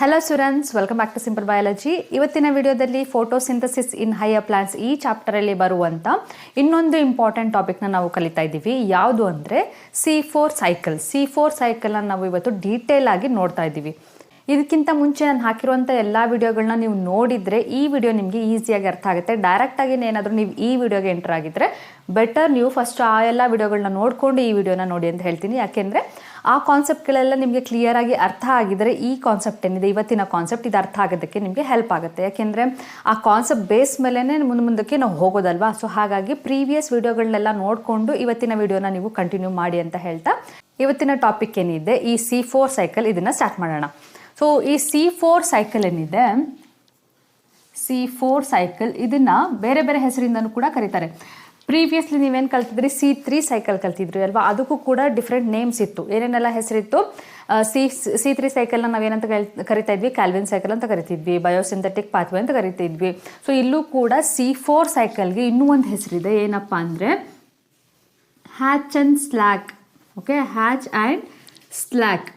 Hello students welcome back to simple biology ಇವತ್ತಿನ ವಿಡಿಯೋದಲ್ಲಿ photosynthesis in higher plants ಈ ಚಾಪ್ಟರಲ್ಲಿ ಬರುವಂಥ ಇನ್ನೊಂದು ಇಂಪಾರ್ಟೆಂಟ್ ಟಾಪಿಕ್ನ ನಾವು ಕಲಿತಾ ಇದ್ದೀವಿ. ಯಾವುದು ಅಂದರೆ C four cycle C four ಸೈಕಲ್ನ ನಾವು ಇವತ್ತು ಡೀಟೇಲ್ ಆಗಿ ನೋಡ್ತಾ ಇದ್ದೀವಿ. ಇದಕ್ಕಿಂತ ಮುಂಚೆ ನಾನು ಹಾಕಿರುವಂಥ ಎಲ್ಲ ವಿಡಿಯೋಗಳನ್ನ ನೀವು ನೋಡಿದರೆ ಈ ವಿಡಿಯೋ ನಿಮಗೆ ಈಸಿಯಾಗಿ ಅರ್ಥ ಆಗುತ್ತೆ. ಡೈರೆಕ್ಟಾಗಿ ಏನಾದರೂ ನೀವು ಈ ವಿಡಿಯೋಗೆ ಎಂಟರ್ ಆಗಿದ್ದರೆ ಬೆಟರ್ ನೀವು ಫಸ್ಟ್ ಆ ಎಲ್ಲ ವಿಡಿಯೋಗಳನ್ನ ನೋಡಿಕೊಂಡು ಈ ವಿಡಿಯೋನ ನೋಡಿ ಅಂತ ಹೇಳ್ತೀನಿ. ಯಾಕೆಂದರೆ ಆ ಕಾನ್ಸೆಪ್ಟ್ಗಳೆಲ್ಲ ನಿಮಗೆ ಕ್ಲಿಯರಾಗಿ ಅರ್ಥ ಆಗಿದರೆ ಈ ಕಾನ್ಸೆಪ್ಟ್ ಏನಿದೆ, ಇವತ್ತಿನ ಕಾನ್ಸೆಪ್ಟ್ ಇದು ಅರ್ಥ ಆಗೋದಕ್ಕೆ ನಿಮಗೆ ಹೆಲ್ಪ್ ಆಗುತ್ತೆ. ಯಾಕೆಂದರೆ ಆ ಕಾನ್ಸೆಪ್ಟ್ ಬೇಸ್ ಮೇಲೇ ಮುಂದೆ ಮುಂದಕ್ಕೆ ನಾವು ಹೋಗೋದಲ್ವಾ? ಸೊ ಹಾಗಾಗಿ ಪ್ರೀವಿಯಸ್ ವಿಡಿಯೋಗಳನ್ನೆಲ್ಲ ನೋಡಿಕೊಂಡು ಇವತ್ತಿನ ವಿಡಿಯೋನ ನೀವು ಕಂಟಿನ್ಯೂ ಮಾಡಿ ಅಂತ ಹೇಳ್ತಾ ಇವತ್ತಿನ ಟಾಪಿಕ್ ಏನಿದೆ, ಈ ಸಿ ಫೋರ್ ಸೈಕಲ್ ಇದನ್ನು ಸ್ಟಾರ್ಟ್ ಮಾಡೋಣ. ಸೊ ಈ ಸಿ ಫೋರ್ ಸೈಕಲ್ ಏನಿದೆ ಸಿ ಫೋರ್ ಸೈಕಲ್ ಇದನ್ನ ಬೇರೆ ಬೇರೆ ಹೆಸರಿಂದನೂ ಕೂಡ ಕರೀತಾರೆ. ಪ್ರೀವಿಯಸ್ಲಿ ನೀವೇನು ಕಲ್ತಿದ್ರಿ ಸಿ ತ್ರೀ ಸೈಕಲ್ ಕಲ್ತಿದ್ರಿ ಅಲ್ವಾ ಅದಕ್ಕೂ ಕೂಡ ಡಿಫ್ರೆಂಟ್ ನೇಮ್ಸ್ ಇತ್ತು ಏನೇನೆಲ್ಲ ಹೆಸರಿತ್ತು ಸಿ ಸಿ ತ್ರೀ ಸೈಕಲ್ನ ನಾವೇನಂತ ಕರಿತಾ ಇದ್ವಿ ಕ್ಯಾಲ್ವಿನ್ ಸೈಕಲ್ ಅಂತ ಕರಿತಿದ್ವಿ ಬಯೋಸಿಂಥೆಟಿಕ್ ಪಾತ್ವೆ ಅಂತ ಕರಿತಿದ್ವಿ ಸೊ ಇಲ್ಲೂ ಕೂಡ ಸಿ ಫೋರ್ ಸೈಕಲ್ಗೆ ಇನ್ನೂ ಒಂದು ಹೆಸರಿದೆ ಏನಪ್ಪ ಅಂದರೆ hatch and slack okay hatch and slack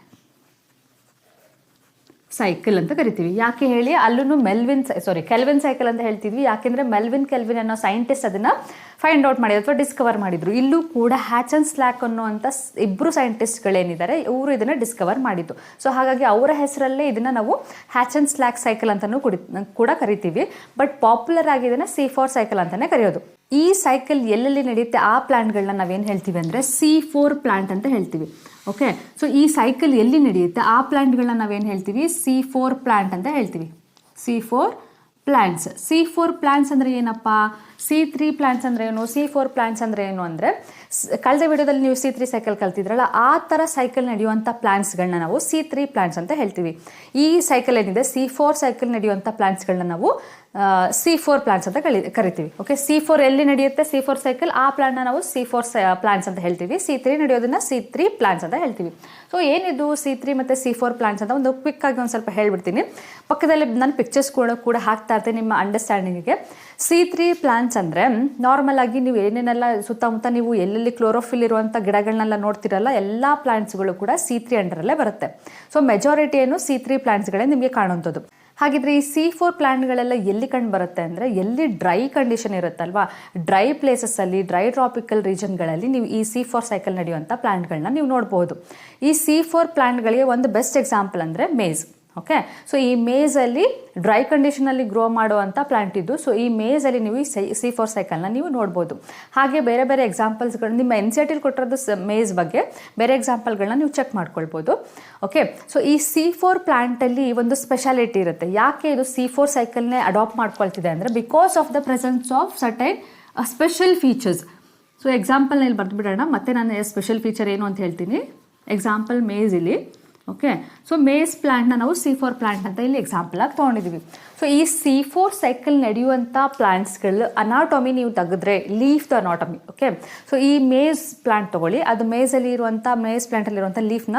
cycle ಅಂತ ಕರಿತೀವಿ. ಯಾಕೆ ಹೇಳಿ ಅಲ್ಲೂ ಮೆಲ್ವಿನ್ ಸಾರಿ ಕೆಲ್ವಿನ್ ಸೈಕಲ್ ಅಂತ ಹೇಳ್ತಿದ್ವಿ ಯಾಕೆಂದ್ರೆ ಮೆಲ್ವಿನ್ ಕೆಲ್ವಿನ್ ಅನ್ನೋ ಸೈಂಟಿಸ್ಟ್ ಅದನ್ನ ಫೈಂಡ್ ಔಟ್ ಮಾಡಿದ್ರು ಅಥವಾ ಡಿಸ್ಕವರ್ ಮಾಡಿದ್ರು. ಇಲ್ಲೂ ಕೂಡ ಹ್ಯಾಚ್ ಅಂಡ್ ಸ್ಲ್ಯಾಕ್ ಅನ್ನುವಂಥ ಇಬ್ಬರು ಸೈಂಟಿಸ್ಟ್ಗಳೇನಿದ್ದಾರೆ ಇವರು ಇದನ್ನ ಡಿಸ್ಕವರ್ ಮಾಡಿದ್ದು. ಸೊ ಹಾಗಾಗಿ ಅವರ ಹೆಸರಲ್ಲೇ ಇದನ್ನ ನಾವು ಹ್ಯಾಚ್ ಅಂಡ್ ಸ್ಲ್ಯಾಕ್ ಸೈಕಲ್ ಅಂತಲೂ ಕುಡಿ, ಕೂಡ ಕರಿತೀವಿ. ಬಟ್ ಪಾಪ್ಯುಲರ್ ಆಗಿ ಇದನ್ನ ಸಿ ಫೋರ್ ಸೈಕಲ್ ಅಂತಾನೆ ಕರೆಯೋದು. ಈ ಸೈಕಲ್ ಎಲ್ಲೆಲ್ಲಿ ನಡೆಯುತ್ತೆ? ಆ ಪ್ಲಾಂಟ್ಗಳನ್ನ ನಾವೇನು ಹೇಳ್ತೀವಿ ಅಂದರೆ ಸಿ ಫೋರ್ ಪ್ಲಾಂಟ್ ಅಂತ ಹೇಳ್ತೀವಿ. ಓಕೆ ಸೊ ಈ ಸೈಕಲ್ ಎಲ್ಲಿ ನಡೆಯುತ್ತೆ? ಆ ಪ್ಲಾಂಟ್ಗಳನ್ನ ನಾವೇನು ಹೇಳ್ತೀವಿ? ಸಿ ಫೋರ್ ಪ್ಲಾಂಟ್ ಅಂತ ಹೇಳ್ತೀವಿ. C four plants C four plants ಅಂದರೆ ಏನಪ್ಪ? ಸಿ ತ್ರೀ ಪ್ಲಾಂಟ್ಸ್ ಅಂದರೆ ಏನು? ಸಿ ಫೋರ್ ಪ್ಲಾಂಟ್ಸ್ ಅಂದರೆ ಏನು ಅಂದರೆ ಕಳೆದ ವಿಡಿಯೋದಲ್ಲಿ ನೀವು ಸಿ ತ್ರೀ ಸೈಕಲ್ ಕಲ್ತಿದ್ರಲ್ಲ, ಆ ಥರ ಸೈಕಲ್ ನಡೆಯುವಂಥ ಪ್ಲಾಂಟ್ಸ್ಗಳನ್ನ ನಾವು ಸಿ ತ್ರೀ ಪ್ಲಾಂಟ್ಸ್ ಅಂತ ಹೇಳ್ತೀವಿ. ಈ ಸೈಕಲ್ ಏನಿದೆ? ಸಿ ಫೋರ್ ಸೈಕಲ್ ನಡೆಯುವಂಥ ಪ್ಲಾಂಟ್ಸ್ಗಳನ್ನ ನಾವು ಸಿ ಫೋರ್ ಪ್ಲಾಂಟ್ಸ್ ಅಂತ ಕರಿತೀವಿ ಓಕೆ ಸಿ ಫೋರ್ ಎಲ್ಲಿ ನಡೆಯುತ್ತೆ? ಸಿ ಫೋರ್ ಸೈಕಲ್ ಆ ಪ್ಲಾಂಟ್ನ ನಾವು ಸಿ ಫೋರ್ ಪ್ಲಾಂಟ್ಸ್ ಅಂತ ಹೇಳ್ತೀವಿ. ಸಿ ತ್ರೀ ನಡೆಯೋದನ್ನ ಸಿ ತ್ರೀ ಪ್ಲಾಂಟ್ಸ್ ಅಂತ ಹೇಳ್ತೀವಿ. ಸೊ ಏನಿದು ಸಿ ತ್ರೀ ಮತ್ತು ಸಿ ಫೋರ್ ಪ್ಲಾಂಟ್ಸ್ ಅಂತ ಒಂದು ಕ್ವಿಕ್ ಆಗಿ ಒಂದು ಸ್ವಲ್ಪ ಹೇಳ್ಬಿಡ್ತೀನಿ. ಪಕ್ಕದಲ್ಲಿ ನಾನು ಪಿಕ್ಚರ್ಸ್ ಕೂಡ ಕೂಡ ಹಾಕ್ತಾ ಇರ್ತೀನಿ ನಿಮ್ಮ ಅಂಡರ್ಸ್ಟ್ಯಾಂಡಿಂಗಿಗೆ ಸಿ ತ್ರೀ ಪ್ಲಾಂಟ್ಸ್ ಅಂದರೆ ನಾರ್ಮಲ್ ಆಗಿ ನೀವು ಏನೇನೆಲ್ಲ ಸುತ್ತಮುತ್ತ ನೀವು ಎಲ್ಲೆಲ್ಲಿ ಕ್ಲೋರೋಫಿಲ್ ಇರುವಂಥ ಗಿಡಗಳನ್ನೆಲ್ಲ ನೋಡ್ತಿರಲ್ಲ, ಎಲ್ಲ ಪ್ಲಾಂಟ್ಸ್ಗಳು ಕೂಡ ಸಿ ತ್ರೀ ಅಂಡರಲ್ಲೇ ಬರುತ್ತೆ. ಸೊ ಮೆಜಾರಿಟಿ ಏನು ಸಿ ತ್ರೀ ಪ್ಲಾಂಟ್ಸ್ಗಳೇ ನಿಮಗೆ ಕಾಣುವಂಥದ್ದು. ಹಾಗಿದ್ರೆ ಈ ಸಿ ಫೋರ್ ಪ್ಲಾಂಟ್ಗಳೆಲ್ಲ ಎಲ್ಲಿ ಕಂಡು ಬರುತ್ತೆ ಅಂದರೆ ಎಲ್ಲಿ ಡ್ರೈ ಕಂಡೀಷನ್ ಇರುತ್ತಲ್ವಾ? ಡ್ರೈ ಪ್ಲೇಸಸ್ಸಲ್ಲಿ ಡ್ರೈ ಟ್ರಾಪಿಕಲ್ ರೀಜನ್ಗಳಲ್ಲಿ ನೀವು ಈ ಸಿ ಫೋರ್ ಸೈಕಲ್ ನಡೆಯುವಂಥ ಪ್ಲಾಂಟ್ಗಳನ್ನ ನೀವು ನೋಡ್ಬೋದು ಈ ಸಿ ಫೋರ್ ಪ್ಲಾಂಟ್ಗಳಿಗೆ ಒಂದು ಬೆಸ್ಟ್ ಎಕ್ಸಾಂಪಲ್ ಅಂದರೆ ಮೇಜ್. ಓಕೆ ಸೊ ಈ ಮೇಜಲ್ಲಿ ಡ್ರೈ ಕಂಡೀಷನಲ್ಲಿ ಗ್ರೋ ಮಾಡುವಂಥ ಪ್ಲಾಂಟ್ ಇದ್ದು ಸೊ ಈ ಮೇಜಲ್ಲಿ ನೀವು ಈ ಸಿ ಫೋರ್ ಸೈಕಲ್ನ ನೀವು ನೋಡ್ಬೋದು. ಹಾಗೆ ಬೇರೆ ಬೇರೆ ಎಕ್ಸಾಂಪಲ್ಸ್ಗಳು ನಿಮ್ಮ ಎನ್ ಸಿ ಆರ್ ಟಿಲಿ ಕೊಟ್ಟಿರೋದು ಮೇಜ್ ಬಗ್ಗೆ ಬೇರೆ ಎಕ್ಸಾಂಪಲ್ಗಳನ್ನ ನೀವು ಚೆಕ್ ಮಾಡ್ಕೊಳ್ಬೋದು. ಓಕೆ ಸೊ ಈ ಸಿ ಫೋರ್ ಪ್ಲಾಂಟಲ್ಲಿ ಒಂದು ಸ್ಪೆಷಾಲಿಟಿ ಇರುತ್ತೆ. ಯಾಕೆ ಇದು ಸಿ ಫೋರ್ ಸೈಕಲ್ನೇ ಅಡಾಪ್ಟ್ ಮಾಡ್ಕೊಳ್ತಿದೆ ಅಂದರೆ because of the presence of certain special features so ಎಕ್ಸಾಂಪಲ್ನಲ್ಲಿ ಬರೆದ್ಬಿಡೋಣ ಮತ್ತೆ ನಾನು ಸ್ಪೆಷಲ್ ಫೀಚರ್ ಏನು ಅಂತ ಹೇಳ್ತೀನಿ. ಎಕ್ಸಾಂಪಲ್ ಮೇಜ್ ಇಲ್ಲಿ. ಓಕೆ ಸೊ ಮೇಸ್ ಪ್ಲಾಂಟ್ನ ನಾವು ಸಿ ಫೋರ್ ಪ್ಲಾಂಟ್ ಅಂತ ಇಲ್ಲಿ ಎಕ್ಸಾಂಪಲ್ ಆಗಿ ತೊಗೊಂಡಿದ್ದೀವಿ ಸೊ ಈ ಸಿ ಫೋರ್ ಸೈಕಲ್ ನಡೆಯುವಂಥ ಪ್ಲಾಂಟ್ಸ್ಗಳು ಅನಾಟೊಮಿ ನೀವು ತೆಗೆದ್ರೆ leaf the anatomy okay so ಈ ಮೇಸ್ ಪ್ಲಾಂಟ್ ತೊಗೊಳ್ಳಿ. ಅದು ಮೇಸಲ್ಲಿ ಇರುವಂಥ ಮೇಸ್ ಪ್ಲಾಂಟಲ್ಲಿರುವಂಥ ಲೀಫ್ನ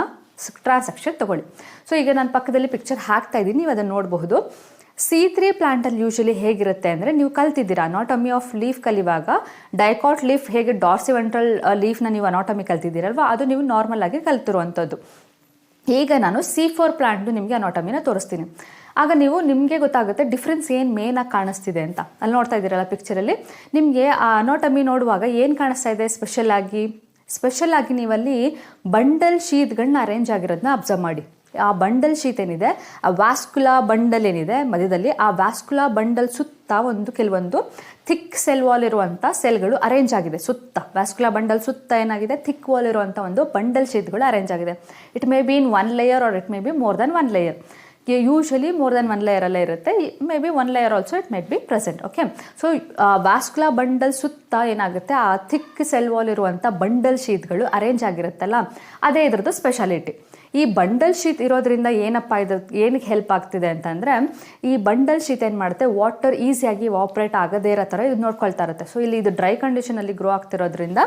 ಟ್ರಾನ್ಸಾಕ್ಷನ್ ತೊಗೊಳ್ಳಿ. ಸೊ ಈಗ ನಾನು ಪಕ್ಕದಲ್ಲಿ ಪಿಕ್ಚರ್ ಹಾಕ್ತಾ ಇದ್ದೀನಿ. ನೀವು ಅದನ್ನು ನೋಡಬಹುದು. ಸಿ ತ್ರೀ ಪ್ಲಾಂಟಲ್ಲಿ ಯೂಶಲಿ ಹೇಗಿರುತ್ತೆ ಅಂದರೆ ನೀವು ಕಲ್ತಿದ್ದೀರಾ? ಅನಾಟಮಿ ಆಫ್ ಲೀಫ್ ಕಲಿವಾಗ ಡೈಕಾಟ್ ಲೀಫ್ ಹೇಗೆ ಡಾರ್ಸಿವೆಂಟ್ರಲ್ ಲೀಫ್ನ ನೀವು ಅನಾಟಮಿ ಕಲ್ತಿದ್ದೀರಲ್ವ? ಅದು ನೀವು ನಾರ್ಮಲ್ ಆಗಿ ಕಲ್ತಿರುವಂಥದ್ದು ಈಗ ನಾನು ಸಿ ಫೋರ್ ಪ್ಲಾಂಟ್ದು ನಿಮಗೆ ಅನಾಟಮಿನ ತೋರಿಸ್ತೀನಿ. ಆಗ ನೀವು ನಿಮಗೆ ಗೊತ್ತಾಗುತ್ತೆ ಡಿಫ್ರೆನ್ಸ್ ಏನು ಮೇನಾಗಿ ಕಾಣಿಸ್ತಿದೆ ಅಂತ. ಅಲ್ಲಿ ನೋಡ್ತಾ ಇದ್ದೀರಲ್ಲ ಪಿಕ್ಚರಲ್ಲಿ ನಿಮಗೆ ಆ ಅನಾಟಮಿ ನೋಡುವಾಗ ಏನು ಕಾಣಿಸ್ತಾ ಇದೆ? ಸ್ಪೆಷಲ್ ಆಗಿ. ಸ್ಪೆಷಲ್ ಆಗಿ ನೀವಲ್ಲಿ ಬಂಡಲ್ ಶೀಟ್ಗಳನ್ನ ಅರೇಂಜ್ ಆಗಿರೋದನ್ನ ಅಬ್ಸರ್ವ್ ಮಾಡಿ. ಆ ಬಂಡಲ್ ಶೀಟ್ ಏನಿದೆ, ಆ ವ್ಯಾಸ್ಕುಲಾ ಬಂಡಲ್ ಏನಿದೆ ಮಧ್ಯದಲ್ಲಿ, ಆ ವ್ಯಾಸ್ಕುಲಾ ಬಂಡಲ್ ಸುತ್ತ ಒಂದು ಕೆಲವೊಂದು ಥಿಕ್ ಸೆಲ್ ವಾಲ್ ಇರುವಂಥ ಸೆಲ್ಗಳು ಅರೇಂಜ್ ಆಗಿದೆ, ಸುತ್ತ. ವ್ಯಾಸ್ಕುಲಾ ಬಂಡಲ್ ಸುತ್ತ ಏನಾಗಿದೆ? ಥಿಕ್ ವಾಲ್ ಇರುವಂಥ ಒಂದು ಬಂಡಲ್ ಶೀಟ್ಗಳು ಅರೇಂಜ್ ಆಗಿದೆ. It may be in one layer or it may be more than one layer usually more than one layer ಅಲ್ಲೇ ಇರುತ್ತೆ. May be one layer also it might be present okay so vascular bundle ಸುತ್ತ ಏನಾಗುತ್ತೆ? ಆ thick cell wall ಇರುವಂಥ bundle ಶೀಟ್ಗಳು arrange ಆಗಿರುತ್ತಲ್ಲ, ಅದೇ ಇದ್ರದ್ದು ಸ್ಪೆಷಾಲಿಟಿ ಈ ಬಂಡಲ್ ಶೀಟ್ ಇರೋದ್ರಿಂದ ಏನಪ್ಪ ಇದು, ಏನಕ್ಕೆ ಹೆಲ್ಪ್ ಆಗ್ತಿದೆ ಅಂತಂದರೆ, ಈ ಬಂಡಲ್ ಶೀಟ್ ಏನು ಮಾಡುತ್ತೆ? ವಾಟರ್ ಈಸಿಯಾಗಿ ವಾಪ್ರೇಟ್ ಆಗದೇ ಇರೋ ಥರ ಇದು ನೋಡ್ಕೊಳ್ತಾ ಇರುತ್ತೆ. ಸೊ ಇಲ್ಲಿ ಇದು ಡ್ರೈ ಕಂಡೀಷನಲ್ಲಿ ಗ್ರೋ ಆಗ್ತಿರೋದ್ರಿಂದ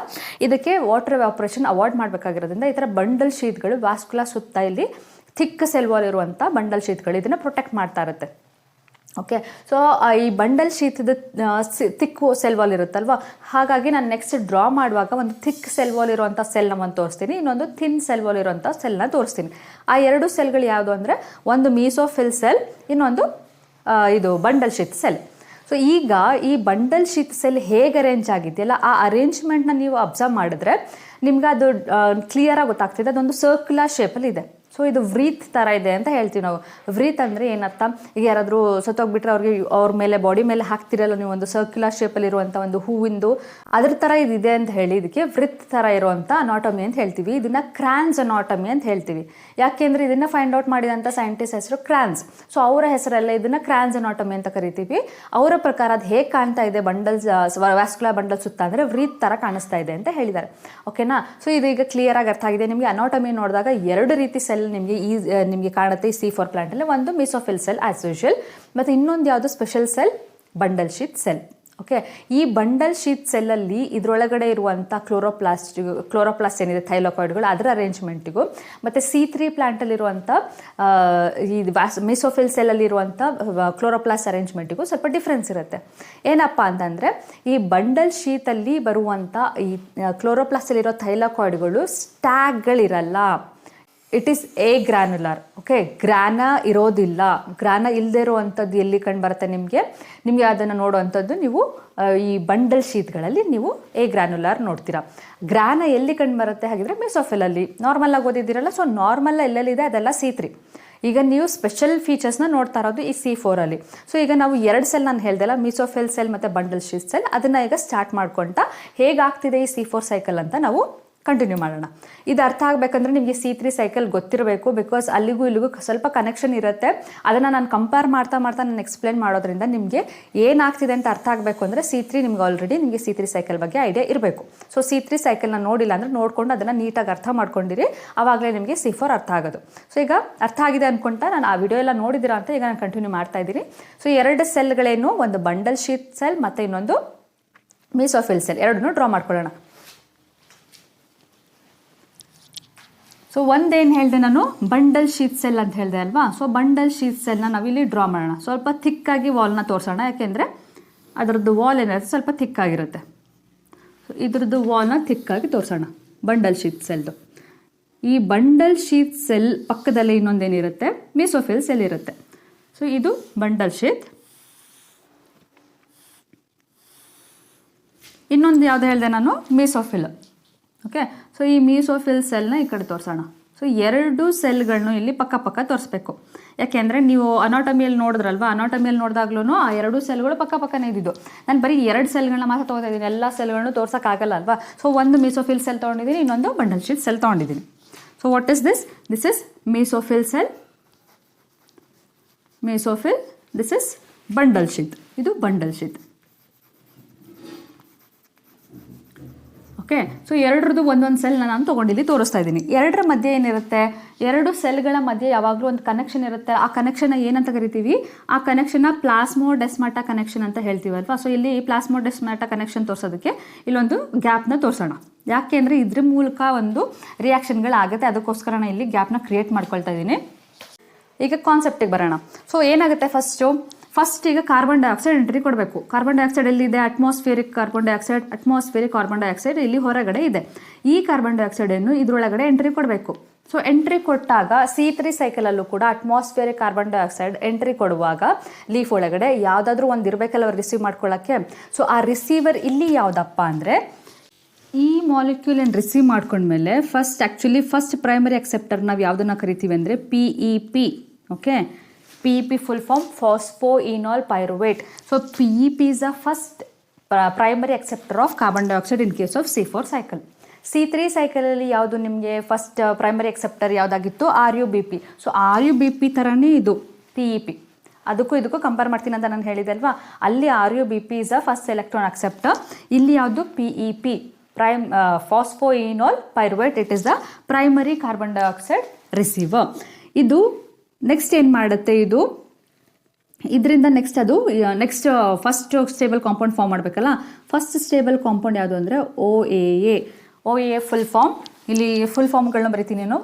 ಇದಕ್ಕೆ ವಾಟರ್ ವ್ಯಾಪ್ರೇಷನ್ ಅವಾಯ್ಡ್ ಮಾಡಬೇಕಾಗಿರೋದ್ರಿಂದ ಈ ಥರ ಬಂಡಲ್ ಶೀಟ್ಗಳು ವಾಸ್ಕುಲಾ ಸುತ್ತ ಇಲ್ಲಿ ಥಿಕ್ ಸೆಲ್ ವಾಲ್ ಇರುವಂಥ ಬಂಡಲ್ ಶೀತ್ಗಳು ಇದನ್ನು ಪ್ರೊಟೆಕ್ಟ್ ಮಾಡ್ತಾ ಇರುತ್ತೆ. ಓಕೆ ಸೊ ಈ ಬಂಡಲ್ ಶೀತದ ತಿಕ್ಕು ಸೆಲ್ ವಾಲ್ ಇರುತ್ತಲ್ವ? ಹಾಗಾಗಿ ನಾನು ನೆಕ್ಸ್ಟ್ ಡ್ರಾ ಮಾಡುವಾಗ ಒಂದು ಥಿಕ್ ಸೆಲ್ ವಾಲ್ ಇರುವಂಥ ಸೆಲ್ನ ಒಂದು ತೋರಿಸ್ತೀನಿ. ಇನ್ನೊಂದು ಥಿನ್ ಸೆಲ್ ವಾಲ್ ಇರುವಂಥ ಸೆಲ್ನ ತೋರಿಸ್ತೀನಿ. ಆ ಎರಡು ಸೆಲ್ಗಳು ಯಾವುದು ಅಂದರೆ, ಒಂದು ಮೀಸೋಫಿಲ್ ಸೆಲ್ ಇನ್ನೊಂದು ಇದು ಬಂಡಲ್ ಶೀತ್ ಸೆಲ್ ಸೊ ಈಗ ಈ ಬಂಡಲ್ ಶೀತ್ ಸೆಲ್ ಹೇಗೆ ಅರೇಂಜ್ ಆಗಿದೆಯಲ್ಲ, ಆ ಅರೇಂಜ್ಮೆಂಟ್ನ ನೀವು ಅಬ್ಸರ್ವ್ ಮಾಡಿದ್ರೆ ನಿಮ್ಗೆ ಅದು ಕ್ಲಿಯರಾಗಿ ಗೊತ್ತಾಗ್ತಿದೆ. ಅದೊಂದು ಸರ್ಕ್ಯುಲರ್ ಶೇಪಲ್ಲಿ ಇದೆ. ಸೊ ಇದು ವ್ರೀತ್ ಥರ ಇದೆ ಅಂತ ಹೇಳ್ತೀವಿ ನಾವು. ವ್ರೀತ್ ಅಂದರೆ ಏನರ್ಥ? ಈಗ ಯಾರಾದರೂ ಸತ್ತೋಗ್ಬಿಟ್ರೆ ಅವ್ರಿಗೆ ಅವ್ರ ಮೇಲೆ ಬಾಡಿ ಮೇಲೆ ಹಾಕ್ತಿರಲ್ಲ ನೀವು ಒಂದು ಸರ್ಕ್ಯುಲರ್ ಶೇಪಲ್ಲಿ ಇರುವಂಥ ಒಂದು ಹೂವಿಂದು, ಅದ್ರ ಥರ ಇದಿದೆ ಅಂತ ಹೇಳಿ ಇದಕ್ಕೆ ವೃತ್ ಥರ ಇರುವಂಥ ಅನಾಟಮಿ ಅಂತ ಹೇಳ್ತೀವಿ. ಇದನ್ನು ಕ್ರಾನ್ಸ್ ಅನಾಟಮಿ ಅಂತ ಹೇಳ್ತೀವಿ. ಯಾಕೆಂದರೆ ಇದನ್ನು ಫೈಂಡ್ ಔಟ್ ಮಾಡಿದಂಥ ಸೈಂಟಿಸ್ಟ್ ಹೆಸರು ಕ್ರಾನ್ಸ್ ಸೊ ಅವರ ಹೆಸರಲ್ಲ ಇದನ್ನು ಕ್ರಾನ್ಸ್ ಅನಾಟಮಿ ಅಂತ ಕರಿತೀವಿ. ಅವರ ಪ್ರಕಾರ ಅದು ಹೇಗೆ ಕಾಣ್ತಾ ಇದೆ ಬಂಡಲ್ಸ್ ವ್ಯಾಸ್ಕುಲರ್ ಬಂಡಲ್ ಸುತ್ತ ಅಂದರೆ ವ್ರೀತ್ ಥರ ಕಾಣಿಸ್ತಾ ಇದೆ ಅಂತ ಹೇಳಿದ್ದಾರೆ. ಓಕೆನಾ ಸೊ ಇದು ಈಗ ಕ್ಲಿಯರ್ ಆಗಿ ಅರ್ಥ ಆಗಿದೆ. ನಿಮಗೆ ಅನಾಟಮಿ ನೋಡಿದಾಗ ಎರಡು ರೀತಿ ಸೆಲ್ ನಿಮಗೆ ಈ ನಿಮಗೆ ಕಾಣುತ್ತೆ ಸಿ ಫೋರ್ ಪ್ಲಾಂಟಲ್ಲಿ ಒಂದು ಮಿಸೋಫಿಲ್ ಸೆಲ್ ಆಸ್ ಯೂಶುವಲ್ ಮತ್ತು ಇನ್ನೊಂದು ಯಾವುದು? Special cell bundle sheath cell okay ಈ ಬಂಡಲ್ ಶೀಟ್ ಸೆಲ್ಲಲ್ಲಿ ಇದರೊಳಗಡೆ ಇರುವಂಥ ಕ್ಲೋರೋಪ್ಲಾಸ್ಟ್ ಕ್ಲೋರೋಪ್ಲಾಸ್ಟ್ ಏನಿದೆ ಥೈಲೋಕಾಯ್ಡ್ಗಳು ಅದರ ಅರೇಂಜ್ಮೆಂಟಿಗೂ ಮತ್ತು ಸಿ ತ್ರೀ ಪ್ಲಾಂಟಲ್ಲಿರುವಂಥ ಈ ವ್ಯಾಸ್ ಮಿಸೋಫಿಲ್ ಸೆಲ್ಲಲ್ಲಿರುವಂಥ ಕ್ಲೋರೋಪ್ಲಾಸ್ಟ್ ಅರೇಂಜ್ಮೆಂಟಿಗೂ ಸ್ವಲ್ಪ ಡಿಫ್ರೆನ್ಸ್ ಇರುತ್ತೆ. ಏನಪ್ಪ ಅಂತಂದರೆ, ಈ ಬಂಡಲ್ ಶೀತಲ್ಲಿ ಬರುವಂಥ ಈ ಕ್ಲೋರೋಪ್ಲಾಸ್ಟಲ್ಲಿರೋ ಥೈಲೋಕಾಯ್ಡ್ಗಳು ಸ್ಟ್ಯಾಗ್ಗಳಿರಲ್ಲ it is a granular okay grana ಇರೋದಿಲ್ಲ. ಗ್ರಾನ ಇಲ್ಲದೆ ಇರುವಂಥದ್ದು ಎಲ್ಲಿ ಕಂಡು ಬರುತ್ತೆ ನಿಮಗೆ? ನಿಮಗೆ ಅದನ್ನು ನೋಡುವಂಥದ್ದು ನೀವು ಈ ಬಂಡಲ್ ಶೀಟ್ಗಳಲ್ಲಿ ನೀವು ಎ ಗ್ರ್ಯಾನುಲಾರ್ ನೋಡ್ತೀರಾ. ಗ್ರಾನ ಎಲ್ಲಿ ಕಂಡು ಬರುತ್ತೆ ಹಾಗಿದ್ರೆ ಮೆಸೋಫಿಲಲ್ಲಿ ನಾರ್ಮಲ್ ಆಗಿ ಓದಿದ್ದೀರಲ್ಲ ಸೊ ನಾರ್ಮಲ್ ಎಲ್ಲೆಲ್ಲಿದೆ ಅದೆಲ್ಲ ಸಿ ತ್ರೀ ಈಗ ನೀವು ಸ್ಪೆಷಲ್ ಫೀಚರ್ಸ್ನ ನೋಡ್ತಾ ಇರೋದು ಈ ಸಿ ಫೋರಲ್ಲಿ ಸೊ ಈಗ ನಾವು ಎರಡು ಸೆಲ್ ನಾನು ಹೇಳ್ದಲ್ಲ ಮಿಸೋಫಿಲ್ ಸೆಲ್ ಮತ್ತು ಬಂಡಲ್ ಶೀಟ್ ಸೆಲ್ ಅದನ್ನು ಈಗ ಸ್ಟಾರ್ಟ್ ಮಾಡ್ಕೊಳ್ತಾ ಹೇಗಾಗ್ತಿದೆ ಈ ಸಿ ಫೋರ್ ಸೈಕಲ್ ಅಂತ ನಾವು ಕಂಟಿನ್ಯೂ ಮಾಡೋಣ. ಇದು ಅರ್ಥ ಆಗಬೇಕಂದ್ರೆ ನಿಮಗೆ ಸಿ ತ್ರೀ ಸೈಕಲ್ ಗೊತ್ತಿರಬೇಕು ಬಿಕಾಸ್ ಅಲ್ಲಿಗೂ ಇಲ್ಲಿಗೂ ಸ್ವಲ್ಪ ಕನೆಕ್ಷನ್ ಇರುತ್ತೆ. ಅದನ್ನು ನಾನು ಕಂಪೇರ್ ಮಾಡ್ತಾ ಮಾಡ್ತಾ ನಾನು ಎಕ್ಸ್ಪ್ಲೇನ್ ಮಾಡೋದ್ರಿಂದ ನಿಮಗೆ ಏನಾಗ್ತಿದೆ ಅಂತ ಅರ್ಥ ಆಗಬೇಕು ಅಂದರೆ ಸಿ ತ್ರೀ ನಿಮ್ಗೆ ಆಲ್ರೆಡಿ ನಿಮಗೆ ಸಿ ತ್ರೀ ಸೈಕಲ್ ಬಗ್ಗೆ ಐಡಿಯಾ ಇರಬೇಕು. ಸೊ ಸಿ ತ್ರೀ ಸೈಕಲ್ನ ನೋಡಿಲ್ಲ ಅಂದರೆ ನೋಡ್ಕೊಂಡು ಅದನ್ನು ನೀಟಾಗಿ ಅರ್ಥ ಮಾಡ್ಕೊಂಡಿರಿ. ಆವಾಗಲೇ ನಿಮಗೆ ಸಿ ಫೋರ್ ಅರ್ಥ ಆಗೋದು. ಸೊ ಈಗ ಅರ್ಥ ಆಗಿದೆ ಅಂದ್ಕೊಂತ ನಾನು ಆ ವಿಡಿಯೋ ಎಲ್ಲ ನೋಡಿದ್ದೀರಾ ಅಂತ ಈಗ ನಾನು ಕಂಟಿನ್ಯೂ ಮಾಡ್ತಾ ಇದ್ದೀನಿ. ಸೊ ಎರಡು ಸೆಲ್ಗಳೇನು ಒಂದು ಬಂಡಲ್ ಶೀಟ್ ಸೆಲ್ ಮತ್ತು ಇನ್ನೊಂದು ಮೀಸೋಫಿಲ್ ಸೆಲ್ ಎರಡನ್ನೂ ಡ್ರಾ ಮಾಡ್ಕೊಳ್ಳೋಣ. ಸೊ ಒಂದೇನು ಹೇಳಿದೆ ನಾನು? ಬಂಡಲ್ ಶೀಟ್ ಸೆಲ್ ಅಂತ ಹೇಳಿದೆ ಅಲ್ವಾ? ಸೊ ಬಂಡಲ್ ಶೀಟ್ ಸೆಲ್ನ ನಾವಿಲ್ಲಿ ಡ್ರಾ ಮಾಡೋಣ. ಸ್ವಲ್ಪ ಥಿಕ್ಕಾಗಿ ವಾಲ್ನ ತೋರಿಸೋಣ. ಯಾಕೆಂದರೆ ಅದರದ್ದು ವಾಲ್ ಏನಿರುತ್ತೆ ಸ್ವಲ್ಪ ಥಿಕ್ಕಾಗಿರುತ್ತೆ ಸೊ ಇದ್ರದ್ದು ವಾಲ್ನ ಥಿಕ್ಕಾಗಿ ತೋರಿಸೋಣ. ಬಂಡಲ್ ಶೀಟ್ ಸೆಲ್ದು ಈ ಬಂಡಲ್ ಶೀಟ್ ಸೆಲ್ ಪಕ್ಕದಲ್ಲಿ ಇನ್ನೊಂದೇನಿರುತ್ತೆ? ಮಿಸೋಫಿಲ್ ಸೆಲ್ ಇರುತ್ತೆ. ಸೊ ಇದು ಬಂಡಲ್ ಶೀಟ್ ಇನ್ನೊಂದು ಯಾವುದು ಹೇಳಿದೆ ನಾನು? ಮೀಸೋಫಿಲ್ ಓಕೆ ಸೊ ಈ ಮೀಸೋಫಿಲ್ ಸೆಲ್ನ ಈ ಕಡೆ ತೋರಿಸೋಣ. ಸೊ ಎರಡು ಸೆಲ್ಗಳನ್ನು ಇಲ್ಲಿ ಪಕ್ಕ ಪಕ್ಕ ತೋರಿಸ್ಬೇಕು. ಯಾಕೆಂದರೆ ನೀವು ಅನಾಟಮಿಯಲ್ಲಿ ನೋಡಿದ್ರಲ್ವಾ? ಅನಾಟಮಿಯಲ್ಲಿ ನೋಡಿದಾಗ್ಲೂ ಆ ಎರಡು ಸೆಲ್ಗಳು ಪಕ್ಕ ಪಕ್ಕನೇ ಇದ್ದಿದ್ದು. ನಾನು ಬರೀ ಎರಡು ಸೆಲ್ಗಳನ್ನ ಮಾತ್ರ ತೊಗೊತಾ ಇದ್ದೀನಿ ಎಲ್ಲ ಸೆಲ್ಗಳನ್ನು ತೋರ್ಸೋಕ್ಕಾಗಲ್ಲ ಅಲ್ವಾ? ಸೊ ಒಂದು ಮೀಸೋಫಿಲ್ ಸೆಲ್ ತೊಗೊಂಡಿದ್ದೀನಿ, ಇನ್ನೊಂದು ಬಂಡಲ್ ಶೀಟ್ ಸೆಲ್ ತೊಗೊಂಡಿದ್ದೀನಿ. So what is this this is mesophyll cell mesophyll this is bundle sheath ಇದು ಬಂಡಲ್ ಶೀಟ್ ಓಕೆ ಸೊ ಎರಡರದ್ದು ಒಂದೊಂದು ಸೆಲ್ನ ನಾನು ತೊಗೊಂಡಿಲ್ಲಿ ತೋರಿಸ್ತಾ ಇದ್ದೀನಿ. ಎರಡರ ಮಧ್ಯೆ ಏನಿರುತ್ತೆ? ಎರಡು ಸೆಲ್ಗಳ ಮಧ್ಯೆ ಯಾವಾಗಲೂ ಒಂದು ಕನೆಕ್ಷನ್ ಇರುತ್ತೆ. ಆ ಕನೆಕ್ಷನ್ ಏನಂತ ಕರಿತೀವಿ? ಆ ಕನೆಕ್ಷನ್ನ ಪ್ಲಾಸ್ಮೋ ಡೆಸ್ಮಾಟಾ ಕನೆಕ್ಷನ್ ಅಂತ ಹೇಳ್ತೀವಲ್ವಾ ಸೊ ಇಲ್ಲಿ ಪ್ಲಾಸ್ಮೋ ಡೆಸ್ಮಾಟಾ ಕನೆಕ್ಷನ್ ತೋರಿಸೋದಕ್ಕೆ ಇಲ್ಲೊಂದು ಗ್ಯಾಪ್ನ ತೋರಿಸೋಣ. ಯಾಕೆ ಅಂದರೆ ಇದ್ರ ಮೂಲಕ ಒಂದು ರಿಯಾಕ್ಷನ್ಗಳಾಗುತ್ತೆ ಅದಕ್ಕೋಸ್ಕರ ನಾನು ಇಲ್ಲಿ ಗ್ಯಾಪ್ನ ಕ್ರಿಯೇಟ್ ಮಾಡ್ಕೊಳ್ತಾ ಇದ್ದೀನಿ. ಈಗ ಕಾನ್ಸೆಪ್ಟಿಗೆ ಬರೋಣ. ಸೊ ಏನಾಗುತ್ತೆ ಫಸ್ಟು ಫಸ್ಟ್ ಈಗ ಕಾರ್ಬನ್ ಡೈಆಕ್ಸೈಡ್ ಎಂಟ್ರಿ ಕೊಡಬೇಕು. ಕಾರ್ಬನ್ ಡೈಆಕ್ಸೈಡ್ ಎಲ್ಲಿದೆ atmospheric carbon dioxide atmospheric carbon dioxide ಇಲ್ಲಿ ಹೊರಗಡೆ ಇದೆ. ಈ ಕಾರ್ಬನ್ ಡೈಆಕ್ಸೈಡನ್ನು ಇದರೊಳಗಡೆ ಎಂಟ್ರಿ ಕೊಡಬೇಕು. ಸೊ ಎಂಟ್ರಿ ಕೊಟ್ಟಾಗ ಸಿ ತ್ರೀ ಸೈಕಲಲ್ಲೂ ಕೂಡ ಅಟ್ಮಾಸ್ಫಿಯರಿಕ್ ಕಾರ್ಬನ್ ಡೈಆಕ್ಸೈಡ್ ಎಂಟ್ರಿ ಕೊಡುವಾಗ ಲೀಫ್ ಒಳಗಡೆ ಯಾವುದಾದ್ರೂ ಒಂದು ಇರಬೇಕಲ್ಲ ಅವ್ರು ರಿಸೀವ್ ಮಾಡ್ಕೊಳ್ಳೋಕ್ಕೆ. ಸೊ ಆ ರಿಸೀವರ್ ಇಲ್ಲಿ ಯಾವುದಪ್ಪ ಅಂದರೆ ಈ ಮಾಲಿಕ್ಯೂಲ್ ಏನು ರಿಸೀವ್ ಮಾಡ್ಕೊಂಡ್ಮೇಲೆ first actually first primary acceptor ನಾವು ಯಾವುದನ್ನು ಕರಿತೀವಿ ಅಂದರೆ P E P okay P E P full form phospho enol pyruvate so P E P is the first primary acceptor of carbon dioxide in case of C four cycle C three ಸೈಕಲಲ್ಲಿ ಯಾವುದು ನಿಮಗೆ first primary acceptor ಯಾವುದಾಗಿತ್ತು? R U B P so R U B P ಥರನೇ ಇದು P E P ಅದಕ್ಕೂ ಇದಕ್ಕೂ compare ಮಾಡ್ತೀನಿ ಅಂತ ನಾನು ಹೇಳಿದೆ ಅಲ್ವಾ? ಅಲ್ಲಿ R U B P is a first electron acceptor ಇಲ್ಲಿ ಯಾವುದು? P E P prime phospho pyruvate pyruvate it is the primary carbon dioxide receiver ಇದು ನೆಕ್ಸ್ಟ್ ಏನು ಮಾಡುತ್ತೆ ಇದು? ಇದರಿಂದ ನೆಕ್ಸ್ಟ್ ಅದು next first stable compound form ಮಾಡಬೇಕಲ್ಲ? ಫಸ್ಟ್ ಸ್ಟೇಬಲ್ ಕಾಂಪೌಂಡ್ ಯಾವುದು ಅಂದರೆ O A A O A full form ಇಲ್ಲಿ ಫುಲ್ ಫಾರ್ಮ್ಗಳನ್ನ ಬರಿತೀನಿ ನಾನು.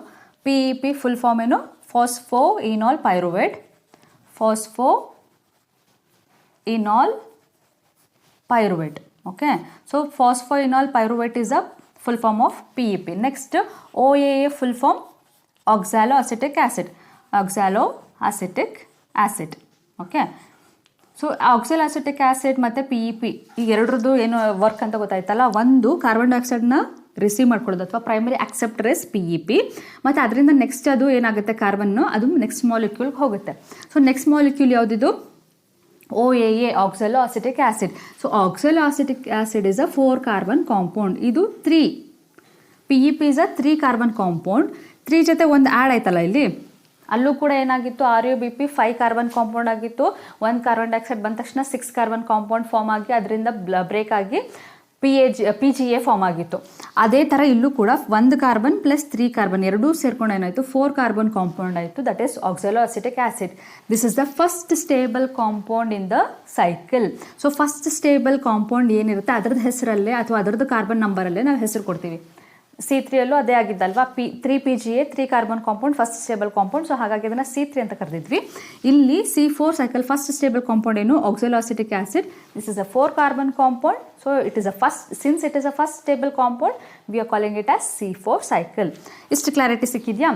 P E P full form ಏನು phospho enol pyruvate phospho enol pyruvate is a full form of P E P next O A A full form oxalo acetic oxaloacetic acid oxaloacetic acid, okay? So oxaloacetic acid ಮತ್ತು P E P ಈ ಎರಡರದ್ದು ಏನು work ಅಂತ ಗೊತ್ತಾಯ್ತಲ್ಲ? ಒಂದು carbon ಡೈಆಕ್ಸೈಡ್ನ receive ಮಾಡ್ಕೊಳ್ಳೋದು ಅಥವಾ primary acceptor is P E P ಮತ್ತು ಅದರಿಂದ ನೆಕ್ಸ್ಟ್ ಅದು ಏನಾಗುತ್ತೆ ಕಾರ್ಬನ್ನು ಅದು ನೆಕ್ಸ್ಟ್ ಮಾಲಿಕ್ಯೂಲ್ಗೆ ಹೋಗುತ್ತೆ. So next molecule ಯಾವುದಿದು? O A A oxalo acetic acid so oxalo acetic acid is a four carbon compound ಇದು three P E P is a three carbon compound three ಜೊತೆ ಒಂದು add ಆಯ್ತಲ್ಲ ಇಲ್ಲಿ? ಅಲ್ಲೂ ಕೂಡ ಏನಾಗಿತ್ತು? R U B P five carbon compound ಆಗಿತ್ತು. ಒಂದು ಕಾರ್ಬನ್ ಡೈಆಕ್ಸೈಡ್ ಬಂದ ತಕ್ಷಣ ಸಿಕ್ಸ್ ಕಾರ್ಬನ್ ಕಾಂಪೌಂಡ್ ಫಾರ್ಮ್ ಆಗಿ ಅದರಿಂದ ಬ್ರೇಕ್ ಆಗಿ P A G P G A form ಆಗಿತ್ತು. ಅದೇ ಥರ ಇಲ್ಲೂ ಕೂಡ ಒಂದು ಕಾರ್ಬನ್ ಪ್ಲಸ್ ತ್ರೀ ಕಾರ್ಬನ್ ಎರಡೂ ಸೇರ್ಕೊಂಡು ಏನಾಯಿತು? ಫೋರ್ ಕಾರ್ಬನ್ ಕಾಂಪೌಂಡ್ ಆಯಿತು. That is oxalo acetic acid this is the first stable compound in the cycle so first stable compound ಏನಿರುತ್ತೆ? ಅದರದ್ದು ಹೆಸರಲ್ಲೇ ಅಥವಾ ಅದರದ್ದು ಕಾರ್ಬನ್ ನಂಬರಲ್ಲೇ ನಾವು ಹೆಸರು ಕೊಡ್ತೀವಿ. ಸಿ ತ್ರೀಯಲ್ಲೂ ಅದೇ ಆಗಿದ್ದಲ್ವಾ? P three P G A three carbon compound first stable compound so ಹಾಗಾಗಿ ಅದನ್ನು ಸಿ ತ್ರೀ ಅಂತ ಕರೆದಿದ್ವಿ. ಇಲ್ಲಿ C four cycle first stable compound ಏನು? Oxaloacetic acid this is a four carbon compound so it is a first since it is a first stable compound we are calling it as C four cycle ಇಷ್ಟು clarity ಸಿಕ್ಕಿದೆಯಾ?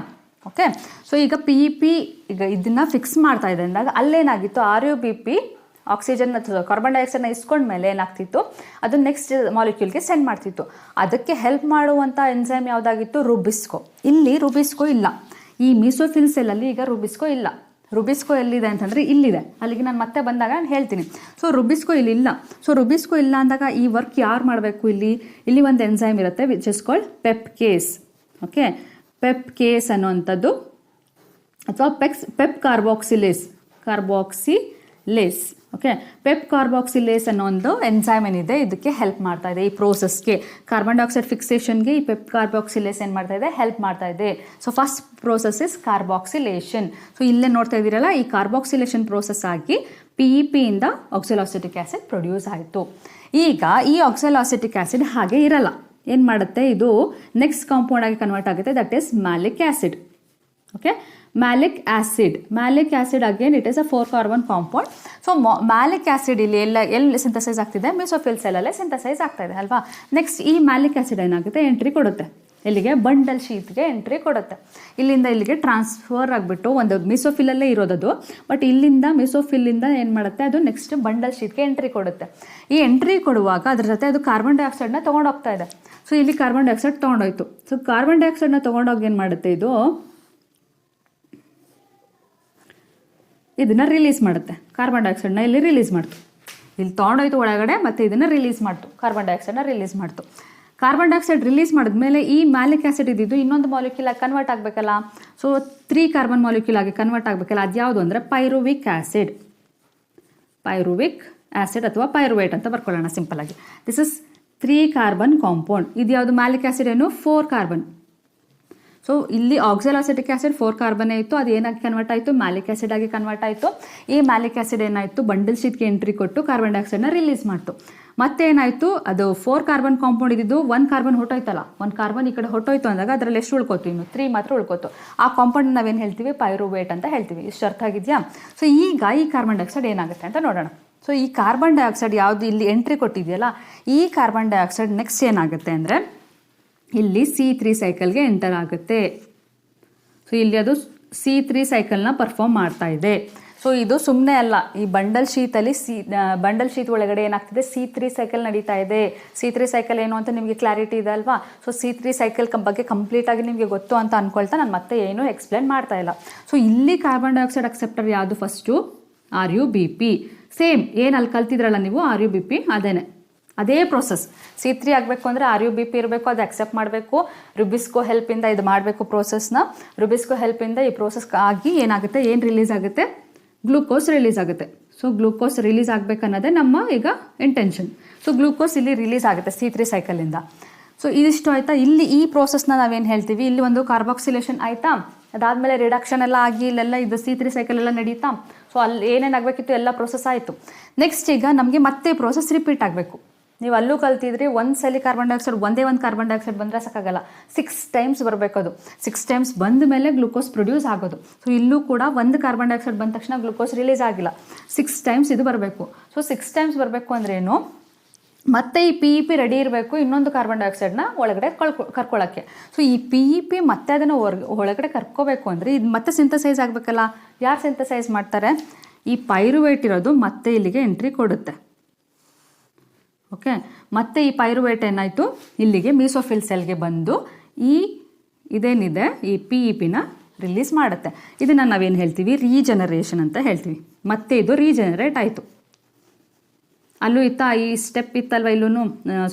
Okay so ಈಗ P E P ಈಗ ಇದನ್ನ fix ಮಾಡ್ತಾ ಇದೆ. ಅಂದಾಗ ಅಲ್ಲೇನಾಗಿತ್ತು? R U B P oxygen ಅಥವಾ carbon ಡೈಆಕ್ಸೈಡ್ನ ಇಸ್ಕೊಂಡ್ಮೇಲೆ ಏನಾಗ್ತಿತ್ತು? ಅದು ನೆಕ್ಸ್ಟ್ ಮಾಲಿಕ್ಯೂಲ್ಗೆ ಸೆಂಡ್ ಮಾಡ್ತಿತ್ತು. ಅದಕ್ಕೆ ಹೆಲ್ಪ್ ಮಾಡುವಂಥ ಎನ್ಸೈಮ್ ಯಾವುದಾಗಿತ್ತು? ರುಬಿಸ್ಕೋ ಇಲ್ಲಿ ರುಬಿಸ್ಕೋ ಇಲ್ಲ. ಈ ಮೀಸೋಫಿಲ್ ಸೆಲ್ಲಲ್ಲಿ ಈಗ ರುಬಿಸ್ಕೋ ಇಲ್ಲ. ರುಬಿಸ್ಕೋ ಎಲ್ಲಿದೆ ಅಂತಂದರೆ ಇಲ್ಲಿದೆ. ಅಲ್ಲಿಗೆ ನಾನು ಮತ್ತೆ ಬಂದಾಗ ನಾನು ಹೇಳ್ತೀನಿ. ಸೊ ರುಬಿಸ್ಕೋ ಇಲ್ಲಿ ಇಲ್ಲ. ಸೊ ರುಬಿಸ್ಕೋ ಇಲ್ಲ ಅಂದಾಗ ಈ ವರ್ಕ್ ಯಾರು ಮಾಡಬೇಕು ಇಲ್ಲಿ? ಇಲ್ಲಿ ಒಂದು ಎನ್ಸೈಮ್ ಇರುತ್ತೆ which is called PEP case okay PEP case ಅನ್ನುವಂಥದ್ದು ಅಥವಾ pecs PEP carboxylase carboxylase okay PEP carboxylase ಅನ್ನೋ ಒಂದು ಎನ್ಸೈಮ್ ಏನಿದೆ, ಇದಕ್ಕೆ ಹೆಲ್ಪ್ ಮಾಡ್ತಾ ಇದೆ ಈ ಪ್ರೋಸೆಸ್ಗೆ ಕಾರ್ಬನ್ ಡೈಆಕ್ಸೈಡ್ ಫಿಕ್ಸೇಷನ್ಗೆ ಈ ಪೆಪ್ ಕಾರ್ಬಾಕ್ಸಿಲೇಸ್ ಏನು ಮಾಡ್ತಾ ಇದೆ? ಹೆಲ್ಪ್ ಮಾಡ್ತಾ ಇದೆ. So first process is carboxylation so ಇಲ್ಲೇ ನೋಡ್ತಾ ಇದ್ದೀರಲ್ಲ, ಈ ಕಾರ್ಬಾಕ್ಸಿಲೇಷನ್ ಪ್ರೋಸೆಸ್ ಆಗಿ ಪಿ ಇ ಪಿಯಿಂದ ಆಕ್ಸಿಲಾಸಿಟಿಕ್ ಆ್ಯಸಿಡ್ ಪ್ರೊಡ್ಯೂಸ್ ಆಯಿತು. ಈಗ ಈ ಆಕ್ಸಿಲಾಸಿಟಿಕ್ ಆ್ಯಸಿಡ್ ಹಾಗೆ ಇರಲ್ಲ. ಏನು ಮಾಡುತ್ತೆ? ಇದು ನೆಕ್ಸ್ಟ್ ಕಾಂಪೌಂಡ್ ಆಗಿ ಕನ್ವರ್ಟ್ ಆಗುತ್ತೆ that is malic acid okay malic acid malic acid again it is a four carbon compound so malic acid ಇಲ್ಲಿ ಎಲ್ಲ, ಎಲ್ಲಿ ಸಿಂಥಸೈಸ್ ಆಗ್ತಿದೆ? ಮಿಸೋಫಿಲ್ ಸೆಲ್ಲಲ್ಲೇ ಸಿಂಥಸೈಸ್ ಆಗ್ತಾ ಇದೆ, ಅಲ್ವಾ? ನೆಕ್ಸ್ಟ್ ಈ ಮ್ಯಾಲಿಕ್ ಆಸಿಡ್ ಏನಾಗುತ್ತೆ? ಎಂಟ್ರಿ ಕೊಡುತ್ತೆ. ಇಲ್ಲಿಗೆ ಬಂಡಲ್ ಶೀಟ್ಗೆ ಎಂಟ್ರಿ ಕೊಡುತ್ತೆ. ಇಲ್ಲಿಂದ ಇಲ್ಲಿಗೆ ಟ್ರಾನ್ಸ್ಫರ್ ಆಗಿಬಿಟ್ಟು ಒಂದು ಮಿಸೋಫಿಲಲ್ಲೇ ಇರೋದದು. ಬಟ್ ಇಲ್ಲಿಂದ ಮಿಸೋಫಿಲ್ಲಿಂದ ಏನು ಮಾಡುತ್ತೆ? ಅದು ನೆಕ್ಸ್ಟ್ ಬಂಡಲ್ ಶೀಟ್ಗೆ ಎಂಟ್ರಿ ಕೊಡುತ್ತೆ. ಈ ಎಂಟ್ರಿ ಕೊಡುವಾಗ ಅದ್ರ ಜೊತೆ ಅದು ಕಾರ್ಬನ್ ಡೈಆಕ್ಸೈಡ್ನ ತೊಗೊಂಡೋಗ್ತಾ ಇದೆ. ಸೊ ಇಲ್ಲಿ ಕಾರ್ಬನ್ ಡೈಆಕ್ಸೈಡ್ ತೊಗೊಂಡೋಯ್ತು. ಸೊ ಕಾರ್ಬನ್ ಡೈಆಕ್ಸೈಡ್ನ ತೊಗೊಂಡೋಗಿ ಏನು ಮಾಡುತ್ತೆ ಇದು? ಇದನ್ನು ರಿಲೀಸ್ ಮಾಡುತ್ತೆ. ಕಾರ್ಬನ್ ಡೈಆಕ್ಸೈಡ್ನ ಇಲ್ಲಿ ರಿಲೀಸ್ ಮಾಡ್ತು. ಇಲ್ಲಿ ತೊಗೊಂಡೋಯ್ತು ಒಳಗಡೆ, ಮತ್ತು ಇದನ್ನು ರಿಲೀಸ್ ಮಾಡ್ತು. ಕಾರ್ಬನ್ ಡೈಆಕ್ಸೈಡ್ನ ರಿಲೀಸ್ ಮಾಡ್ತು. ಕಾರ್ಬನ್ ಡೈಆಕ್ಸೈಡ್ ರಿಲೀಸ್ ಮಾಡಿದ್ಮೇಲೆ ಈ ಮ್ಯಾಲಿಕ್ ಆಸಿಡ್ ಇದ್ದಿದ್ದು ಇನ್ನೊಂದು ಮಾಲಿಕ್ಯೂಲ್ ಆಗಿ ಕನ್ವರ್ಟ್ ಆಗಬೇಕಲ್ಲ? ಸೊ ತ್ರೀ ಕಾರ್ಬನ್ ಮಾಲಿಕ್ಯೂಲ್ ಆಗಿ ಕನ್ವರ್ಟ್ ಆಗಬೇಕಲ್ಲ? ಅದು ಯಾವುದು ಅಂದರೆ ಪೈರುವಿಕ್ ಆಸಿಡ್ ಪೈರುವಿಕ್ ಆಸಿಡ್ ಅಥವಾ ಪೈರುವೇಟ್ ಅಂತ ಬರ್ಕೊಳ್ಳೋಣ ಸಿಂಪಲ್ ಆಗಿ. This is three carbon compound ಇದು ಯಾವುದು ಮ್ಯಾಲಿಕ್ ಆಸಿಡ್ ಏನು? ಫೋರ್ ಕಾರ್ಬನ್ ಸೊ ಇಲ್ಲಿ ಆಕ್ಸಲಾಸಿಟಿಕ್ ಆಸಿಡ್ ಫೋರ್ ಕಾರ್ಬನ್ ಇತ್ತು ಅದು ಏನಾಗಿ ಕನ್ವರ್ಟ್ ಆಯಿತು? ಮ್ಯಾಲಿಕ್ ಆಸಿಡ್ ಆಗಿ ಕನ್ವರ್ಟ್ ಆಯಿತು. ಈ ಮ್ಯಾಲಿಕ್ ಆಸಿಡ್ ಏನಾಯಿತು? ಬಂಡಲ್ ಶೀಟ್ಗೆ ಎಂಟ್ರಿ ಕೊಟ್ಟು ಕಾರ್ಬನ್ ಡೈಆಕ್ಸೈಡ್ನ ರಿಲೀಸ್ ಮಾಡ್ತು. ಮತ್ತೆ ಏನಾಯಿತು ಅದು ಫೋರ್ ಕಾರ್ಬನ್ ಕಾಂಪೌಂಡ್ ಇದ್ದಿದ್ದು ಒನ್ ಕಾರ್ಬನ್ ಹೊಟ್ಟೋಯ್ತಲ್ಲ ಒಂದು ಕಾರ್ಬನ್ ಈ ಕಡೆ ಹೊಟ್ಟೋಯ್ತು ಅಂದಾಗ ಅದರಲ್ಲಿ ಎಷ್ಟು ಉಳ್ಕೋತು ಇನ್ನು ತ್ರೀ ಮಾತ್ರ ಉಳ್ಕೋತು. ಆ ಕಾಂಪೌಂಡ್ ನಾವೇನು ಹೇಳ್ತೀವಿ? ಪೈರೋವೇಟ್ ಅಂತ ಹೇಳ್ತೀವಿ. ಇಷ್ಟು ಅರ್ಥ ಆಗಿದೆಯಾ? ಸೊ ಈಗ ಈ ಕಾರ್ಬನ್ ಡೈಆಕ್ಸೈಡ್ ಏನಾಗುತ್ತೆ ಅಂತ ನೋಡೋಣ. ಸೊ ಈ ಕಾರ್ಬನ್ ಡೈಆಕ್ಸೈಡ್ ಯಾವುದು ಇಲ್ಲಿ ಎಂಟ್ರಿ ಕೊಟ್ಟಿದೆಯಲ್ಲ, ಈ ಕಾರ್ಬನ್ ಡೈಆಕ್ಸೈಡ್ ನೆಕ್ಸ್ಟ್ ಏನಾಗುತ್ತೆ ಅಂದರೆ ಇಲ್ಲಿ ಸಿ ತ್ರೀ ಸೈಕಲ್ಗೆ ಎಂಟರ್ ಆಗುತ್ತೆ. ಸೊ ಇಲ್ಲಿ ಅದು ಸಿ ತ್ರೀ ಸೈಕಲ್ನ ಪರ್ಫಾರ್ಮ್ ಮಾಡ್ತಾ ಇದೆ. ಸೊ ಇದು ಸುಮ್ಮನೆ ಅಲ್ಲ, ಈ ಬಂಡಲ್ ಶೀತಲ್ಲಿ ಸಿ ಬಂಡಲ್ ಶೀತ್ ಒಳಗಡೆ ಏನಾಗ್ತಿದೆ? ಸಿ ತ್ರೀ ಸೈಕಲ್ ನಡೀತಾ ಇದೆ. ಸಿ ತ್ರೀ ಸೈಕಲ್ ಏನು ಅಂತ ನಿಮಗೆ ಕ್ಲಾರಿಟಿ ಇದೆ ಅಲ್ವಾ? ಸೊ ಸಿ ತ್ರೀ ಸೈಕಲ್ ಬಗ್ಗೆ ಕಂಪ್ಲೀಟ್ ಆಗಿ ನಿಮಗೆ ಗೊತ್ತು ಅಂತ ಅನ್ಕೊಳ್ತಾ ನಾನು ಮತ್ತೆ ಏನು ಎಕ್ಸ್ಪ್ಲೇನ್ ಮಾಡ್ತಾ ಇಲ್ಲ. ಸೊ ಇಲ್ಲಿ ಕಾರ್ಬನ್ ಡೈಆಕ್ಸೈಡ್ ಅಕ್ಸೆಪ್ಟರ್ ಯಾವುದು first R U B P same ಏನು ಅಲ್ಲಿ ಕಲ್ತಿದ್ರಲ್ಲ ನೀವು? ಆರ್ ಯು ಬಿ ಪಿ ಅದೇನೆ. ಅದೇ ಪ್ರೋಸೆಸ್ ಸಿ ತ್ರೀ ಆಗಬೇಕು ಅಂದರೆ ಆರ್ ಯು ಬಿ ಪಿ ಇರಬೇಕು, ಅದು ಅಕ್ಸೆಪ್ಟ್ ಮಾಡಬೇಕು. ರುಬಿಸ್ಕೋ ಹೆಲ್ಪಿಂದ ಇದು ಮಾಡಬೇಕು ಪ್ರೋಸೆಸ್ನ ರುಬಿಸ್ಕೋ ಹೆಲ್ಪಿಂದ ಈ ಪ್ರೋಸೆಸ್ ಆಗಿ ಏನಾಗುತ್ತೆ? ಏನು ರಿಲೀಸ್ ಆಗುತ್ತೆ? ಗ್ಲೂಕೋಸ್ ರಿಲೀಸ್ ಆಗುತ್ತೆ. ಸೊ ಗ್ಲೂಕೋಸ್ ರಿಲೀಸ್ ಆಗಬೇಕನ್ನೋದೇ ನಮ್ಮ ಈಗ ಇಂಟೆನ್ಷನ್ ಸೊ ಗ್ಲೂಕೋಸ್ ಇಲ್ಲಿ ರಿಲೀಸ್ ಆಗುತ್ತೆ ಸಿ ತ್ರೀ ಸೈಕಲಿಂದ ಸೊ ಇದಿಷ್ಟು ಆಯಿತಾ? ಇಲ್ಲಿ ಈ ಪ್ರೋಸೆಸ್ನ ನಾವೇನು ಹೇಳ್ತೀವಿ? ಇಲ್ಲಿ ಒಂದು ಕಾರ್ಬಾಕ್ಸಿಲೇಷನ್ ಆಯಿತಾ? ಅದಾದಮೇಲೆ ರಿಡಕ್ಷನ್ ಎಲ್ಲ ಆಗಿ ಇಲ್ಲೆಲ್ಲ ಇದು ಸಿ ತ್ರೀ ಸೈಕಲ್ ಎಲ್ಲ ನಡೀತಾ? ಸೊ ಅಲ್ಲಿ ಏನೇನಾಗಬೇಕಿತ್ತು ಎಲ್ಲ ಪ್ರೋಸೆಸ್ ಆಯಿತು. ನೆಕ್ಸ್ಟ್ ಈಗ ನಮಗೆ ಮತ್ತೆ ಪ್ರೋಸೆಸ್ ರಿಪೀಟ್ ಆಗಬೇಕು. ನೀವು ಅಲ್ಲೂ ಕಲ್ತಿದ್ರಿ, ಒಂದು ಸಲ ಕಾರ್ಬನ್ ಡೈಆಕ್ಸೈಡ್ ಒಂದೇ ಒಂದು ಕಾರ್ಬನ್ ಡೈಆಕ್ಸೈಡ್ ಬಂದರೆ ಸಾಕಾಗಲ್ಲ. ಸಿಕ್ಸ್ ಟೈಮ್ಸ್ ಬರಬೇಕು ಅದು ಸಿಕ್ಸ್ ಟೈಮ್ಸ್ ಬಂದ ಮೇಲೆ ಗ್ಲೂಕೋಸ್ ಪ್ರೊಡ್ಯೂಸ್ ಆಗೋದು. ಸೊ ಇಲ್ಲೂ ಕೂಡ ಒಂದು ಕಾರ್ಬನ್ ಡೈಆಕ್ಸೈಡ್ ಬಂದ ತಕ್ಷಣ ಗ್ಲೂಕೋಸ್ ರಿಲೀಸ್ ಆಗಿಲ್ಲ. ಸಿಕ್ಸ್ ಟೈಮ್ಸ್ ಇದು ಬರಬೇಕು. ಸೊ ಸಿಕ್ಸ್ ಟೈಮ್ಸ್ ಬರಬೇಕು ಅಂದ್ರೇನು ಮತ್ತೆ ಈ ಪಿ ಇ ಪಿ ರೆಡಿ ಇರಬೇಕು ಇನ್ನೊಂದು ಕಾರ್ಬನ್ ಡೈಆಕ್ಸೈಡ್ನ ಒಳಗಡೆ ಕಳ್ಕೊ ಕರ್ಕೊಳ್ಳೋಕ್ಕೆ ಸೊ ಈ ಪಿ ಇ ಪಿ ಮತ್ತೆ ಅದನ್ನು ಒಳಗಡೆ ಕರ್ಕೋಬೇಕು ಅಂದರೆ ಇದು ಮತ್ತೆ ಸಿಂಥಸೈಸ್ ಆಗಬೇಕಲ್ಲ? ಯಾರು ಸಿಂಥಸೈಸ್ ಮಾಡ್ತಾರೆ? ಈ ಪೈರುವೇಟ್ ಇರೋದು ಮತ್ತೆ ಇಲ್ಲಿಗೆ ಎಂಟ್ರಿ ಕೊಡುತ್ತೆ. ಓಕೆ ಮತ್ತೆ ಈ ಪೈರುವೇಟ್ ಏನಾಯಿತು? ಇಲ್ಲಿಗೆ ಮೀಸೋಫಿಲ್ ಸೆಲ್ಗೆ ಬಂದು ಈ ಇದೇನಿದೆ? ಈ ಪಿ ಇ ಪಿನ ರಿಲೀಸ್ ಮಾಡುತ್ತೆ. ಇದನ್ನು ನಾವೇನು ಹೇಳ್ತೀವಿ? ರೀಜನರೇಷನ್ ಅಂತ ಹೇಳ್ತೀವಿ. ಮತ್ತೆ ಇದು ರೀಜನರೇಟ್ ಆಯಿತು. ಅಲ್ಲೂ ಇತ್ತ ಈ ಸ್ಟೆಪ್ ಇತ್ತಲ್ವ ಇಲ್ಲೂ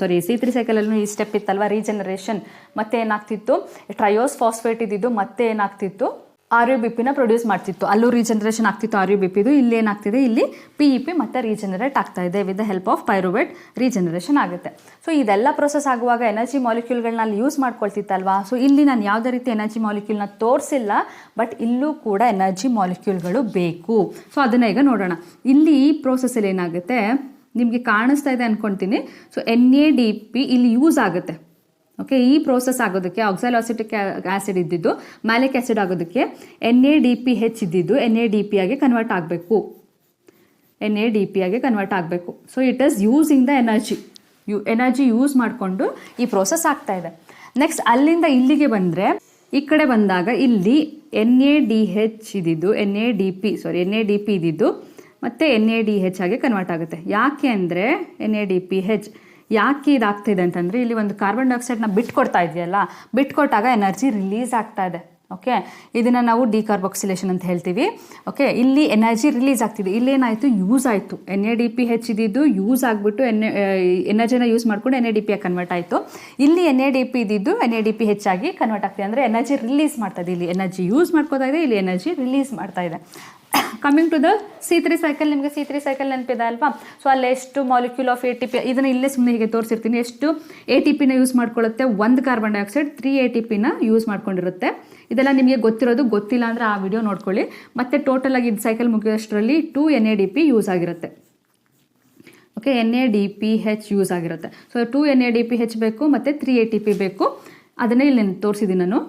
ಸಾರಿ ಸಿ ತ್ರೀ ಸೈಕಲಲ್ಲೂ ಈ ಸ್ಟೆಪ್ ಇತ್ತಲ್ವ? ರೀಜನರೇಷನ್ ಮತ್ತೆ ಏನಾಗ್ತಿತ್ತು ಟ್ರಯೋಸ್ ಫಾಸ್ಫೇಟ್ ಇದ್ದಿದ್ದು ಮತ್ತೆ ಏನಾಗ್ತಿತ್ತು ಆರ್ ಯು ಬಿ ಪಿನ ಪ್ರೊಡ್ಯೂಸ್ ಮಾಡ್ತಿತ್ತು. ಅಲ್ಲೂ ರೀಜನರೇಷನ್ ಆಗ್ತಿತ್ತು ಆರ್ ಯು ಬಿ ಪಿದು ಇಲ್ಲಿ ಏನಾಗ್ತಿದೆ ಇಲ್ಲಿ ಪಿ ಇ ಪಿ ಮತ್ತೆ ರೀಜನರೇಟ್ ಆಗ್ತಾ ಇದೆ with the help of pyruvate regeneration ಆಗುತ್ತೆ. ಸೊ ಇದೆಲ್ಲ ಪ್ರೊಸೆಸ್ ಆಗುವಾಗ ಎನರ್ಜಿ ಮಾಲಿಕ್ಯೂಲ್ಗಳನ್ನ ಅಲ್ಲಿ ಯೂಸ್ ಮಾಡ್ಕೊಳ್ತಿತ್ತಲ್ವಾ? ಸೊ ಇಲ್ಲಿ ನಾನು ಯಾವುದೇ ರೀತಿ ಎನರ್ಜಿ ಮಾಲಿಕ್ಯೂಲ್ನ ತೋರಿಸಿಲ್ಲ ಬಟ್ ಇಲ್ಲೂ ಕೂಡ ಎನರ್ಜಿ ಮಾಲಿಕ್ಯೂಲ್ಗಳು ಬೇಕು. ಸೊ ಅದನ್ನ ಈಗ ನೋಡೋಣ. ಇಲ್ಲಿ ಈ ಪ್ರೋಸೆಸ್ಸಲ್ಲಿ ಏನಾಗುತ್ತೆ? ನಿಮಗೆ ಕಾಣಿಸ್ತಾ ಇದೆ ಅನ್ಕೊಂತೀನಿ. So N A D P ಇಲ್ಲಿ ಯೂಸ್ ಆಗುತ್ತೆ. ಓಕೆ ಈ ಪ್ರೋಸೆಸ್ ಆಗೋದಕ್ಕೆ ಆಕ್ಸೈಲಾಸಿಟಿಕ್ ಆಸಿಡ್ ಇದ್ದಿದ್ದು ಮ್ಯಾಲಿಕ್ ಆಸಿಡ್ ಆಗೋದಕ್ಕೆ N A D P H ಇದ್ದಿದ್ದು ಎನ್ ಎ ಡಿ ಪಿ ಆಗಿ ಕನ್ವರ್ಟ್ ಆಗಬೇಕು. ಎನ್ ಎ ಡಿ ಪಿ ಆಗಿ ಕನ್ವರ್ಟ್ ಆಗಬೇಕು. So it is using the energy you energy use ಮಾಡಿಕೊಂಡು ಈ ಪ್ರೋಸೆಸ್ ಆಗ್ತಾ ಇದೆ. ನೆಕ್ಸ್ಟ್ ಅಲ್ಲಿಂದ ಇಲ್ಲಿಗೆ ಬಂದರೆ, ಈ ಕಡೆ ಬಂದಾಗ ಇಲ್ಲಿ ಎನ್ ಎ ಡಿ ಹೆಚ್ ಇದ್ದಿದ್ದು N A D P sorry N A D P ಇದ್ದಿದ್ದು, ಮತ್ತೆ ಎನ್ ಎ ಡಿ ಹೆಚ್ ಆಗಿ ಕನ್ವರ್ಟ್ ಆಗುತ್ತೆ. ಯಾಕೆ ಅಂದರೆ N A D P H ಯಾಕೆ ಇದಾಗ್ತಿದೆ ಅಂತಂದರೆ ಇಲ್ಲಿ ಒಂದು ಕಾರ್ಬನ್ ಡೈಆಕ್ಸೈಡ್ನ ಬಿಟ್ಕೊಡ್ತಾ ಇದೆಯಲ್ಲ ಬಿಟ್ಕೊಟ್ಟಾಗ ಎನರ್ಜಿ ರಿಲೀಸ್ ಆಗ್ತಾ ಇದೆ. ಓಕೆ ಇದನ್ನು ನಾವು ಡಿಕಾರ್ಬಾಕ್ಸಿಲೇಷನ್ ಅಂತ ಹೇಳ್ತೀವಿ. ಓಕೆ ಇಲ್ಲಿ ಎನರ್ಜಿ ರಿಲೀಸ್ ಆಗ್ತಿದೆ. ಇಲ್ಲೇನಾಯಿತು? ಯೂಸ್ ಆಯಿತು. N A D P H ಇದ್ದಿದ್ದು ಯೂಸ್ ಆಗಿಬಿಟ್ಟು ಎನ್ ಎನರ್ಜಿನ ಯೂಸ್ ಮಾಡಿಕೊಂಡು N A D P convert ಆಯಿತು. ಇಲ್ಲಿ ಎನ್ ಎ ಡಿ ಪಿ ಇದ್ದಿದ್ದು ಎನ್ ಎ ಡಿ ಪಿ ಹೆಚ್ಚಾಗಿ ಕನ್ವರ್ಟ್ ಆಗ್ತಿದೆ. ಅಂದರೆ ಎನರ್ಜಿ ರಿಲೀಸ್ ಮಾಡ್ತಾ ಇದೆ. ಇಲ್ಲಿ ಎನರ್ಜಿ ಯೂಸ್ ಮಾಡ್ಕೋತಾ ಇದೆ, ಇಲ್ಲಿ ಎನರ್ಜಿ ರಿಲೀಸ್ ಮಾಡ್ತಾ ಇದೆ. Coming to the C three cycle ನಿಮಗೆ ಸಿ ತ್ರೀ ಸೈಕಲ್ ನೆನಪಿದೆ ಅಲ್ವಾ? ಸೊ ಅಲ್ಲಿ ಎಷ್ಟು molecule of A T P ಇದನ್ನು ಇಲ್ಲೇ ಸುಮ್ಮನೆ ಹೀಗೆ ತೋರಿಸಿರ್ತೀನಿ. ಎಷ್ಟು ಎ ಟಿ ಪಿನ ಯೂಸ್ ಮಾಡ್ಕೊಳ್ಳುತ್ತೆ ಒಂದು carbon dioxide three A T ಪಿನ ಯೂಸ್ ಮಾಡ್ಕೊಂಡಿರುತ್ತೆ. ಇದೆಲ್ಲ ನಿಮಗೆ ಗೊತ್ತಿರೋದು, ಗೊತ್ತಿಲ್ಲ ಅಂದರೆ ಆ ವಿಡಿಯೋ ನೋಡ್ಕೊಳ್ಳಿ. ಮತ್ತೆ ಟೋಟಲ್ ಆಗಿ ಇದು cycle ಮುಗಿಯೋಷ್ಟರಲ್ಲಿ two N A D P use ಆಗಿರುತ್ತೆ. Okay N A D P H use ಆಗಿರುತ್ತೆ. So two N A D P H ಬೇಕು, ಮತ್ತು ತ್ರೀ ಎ ಟಿ ಪಿ ಬೇಕು. ಅದನ್ನೇ ಇಲ್ಲಿ ತೋರಿಸಿದ್ದೀನಿ ನಾನು.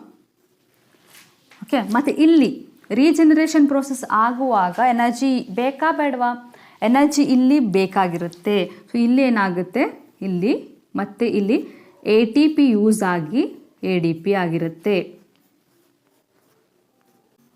ಓಕೆ ಮತ್ತು ಇಲ್ಲಿ. ರೀಜನರೇಷನ್ ಪ್ರೋಸೆಸ್ ಆಗುವಾಗ ಎನರ್ಜಿ ಬೇಕಾ ಬೇಡವಾ? ಎನರ್ಜಿ ಇಲ್ಲಿ ಬೇಕಾಗಿರುತ್ತೆ. ಸೊ ಇಲ್ಲಿ ಏನಾಗುತ್ತೆ? ಇಲ್ಲಿ ಮತ್ತೆ ಇಲ್ಲಿ ಎ ಟಿ ಪಿ ಯೂಸ್ ಆಗಿ ಎ ಡಿ ಪಿ ಆಗಿರುತ್ತೆ.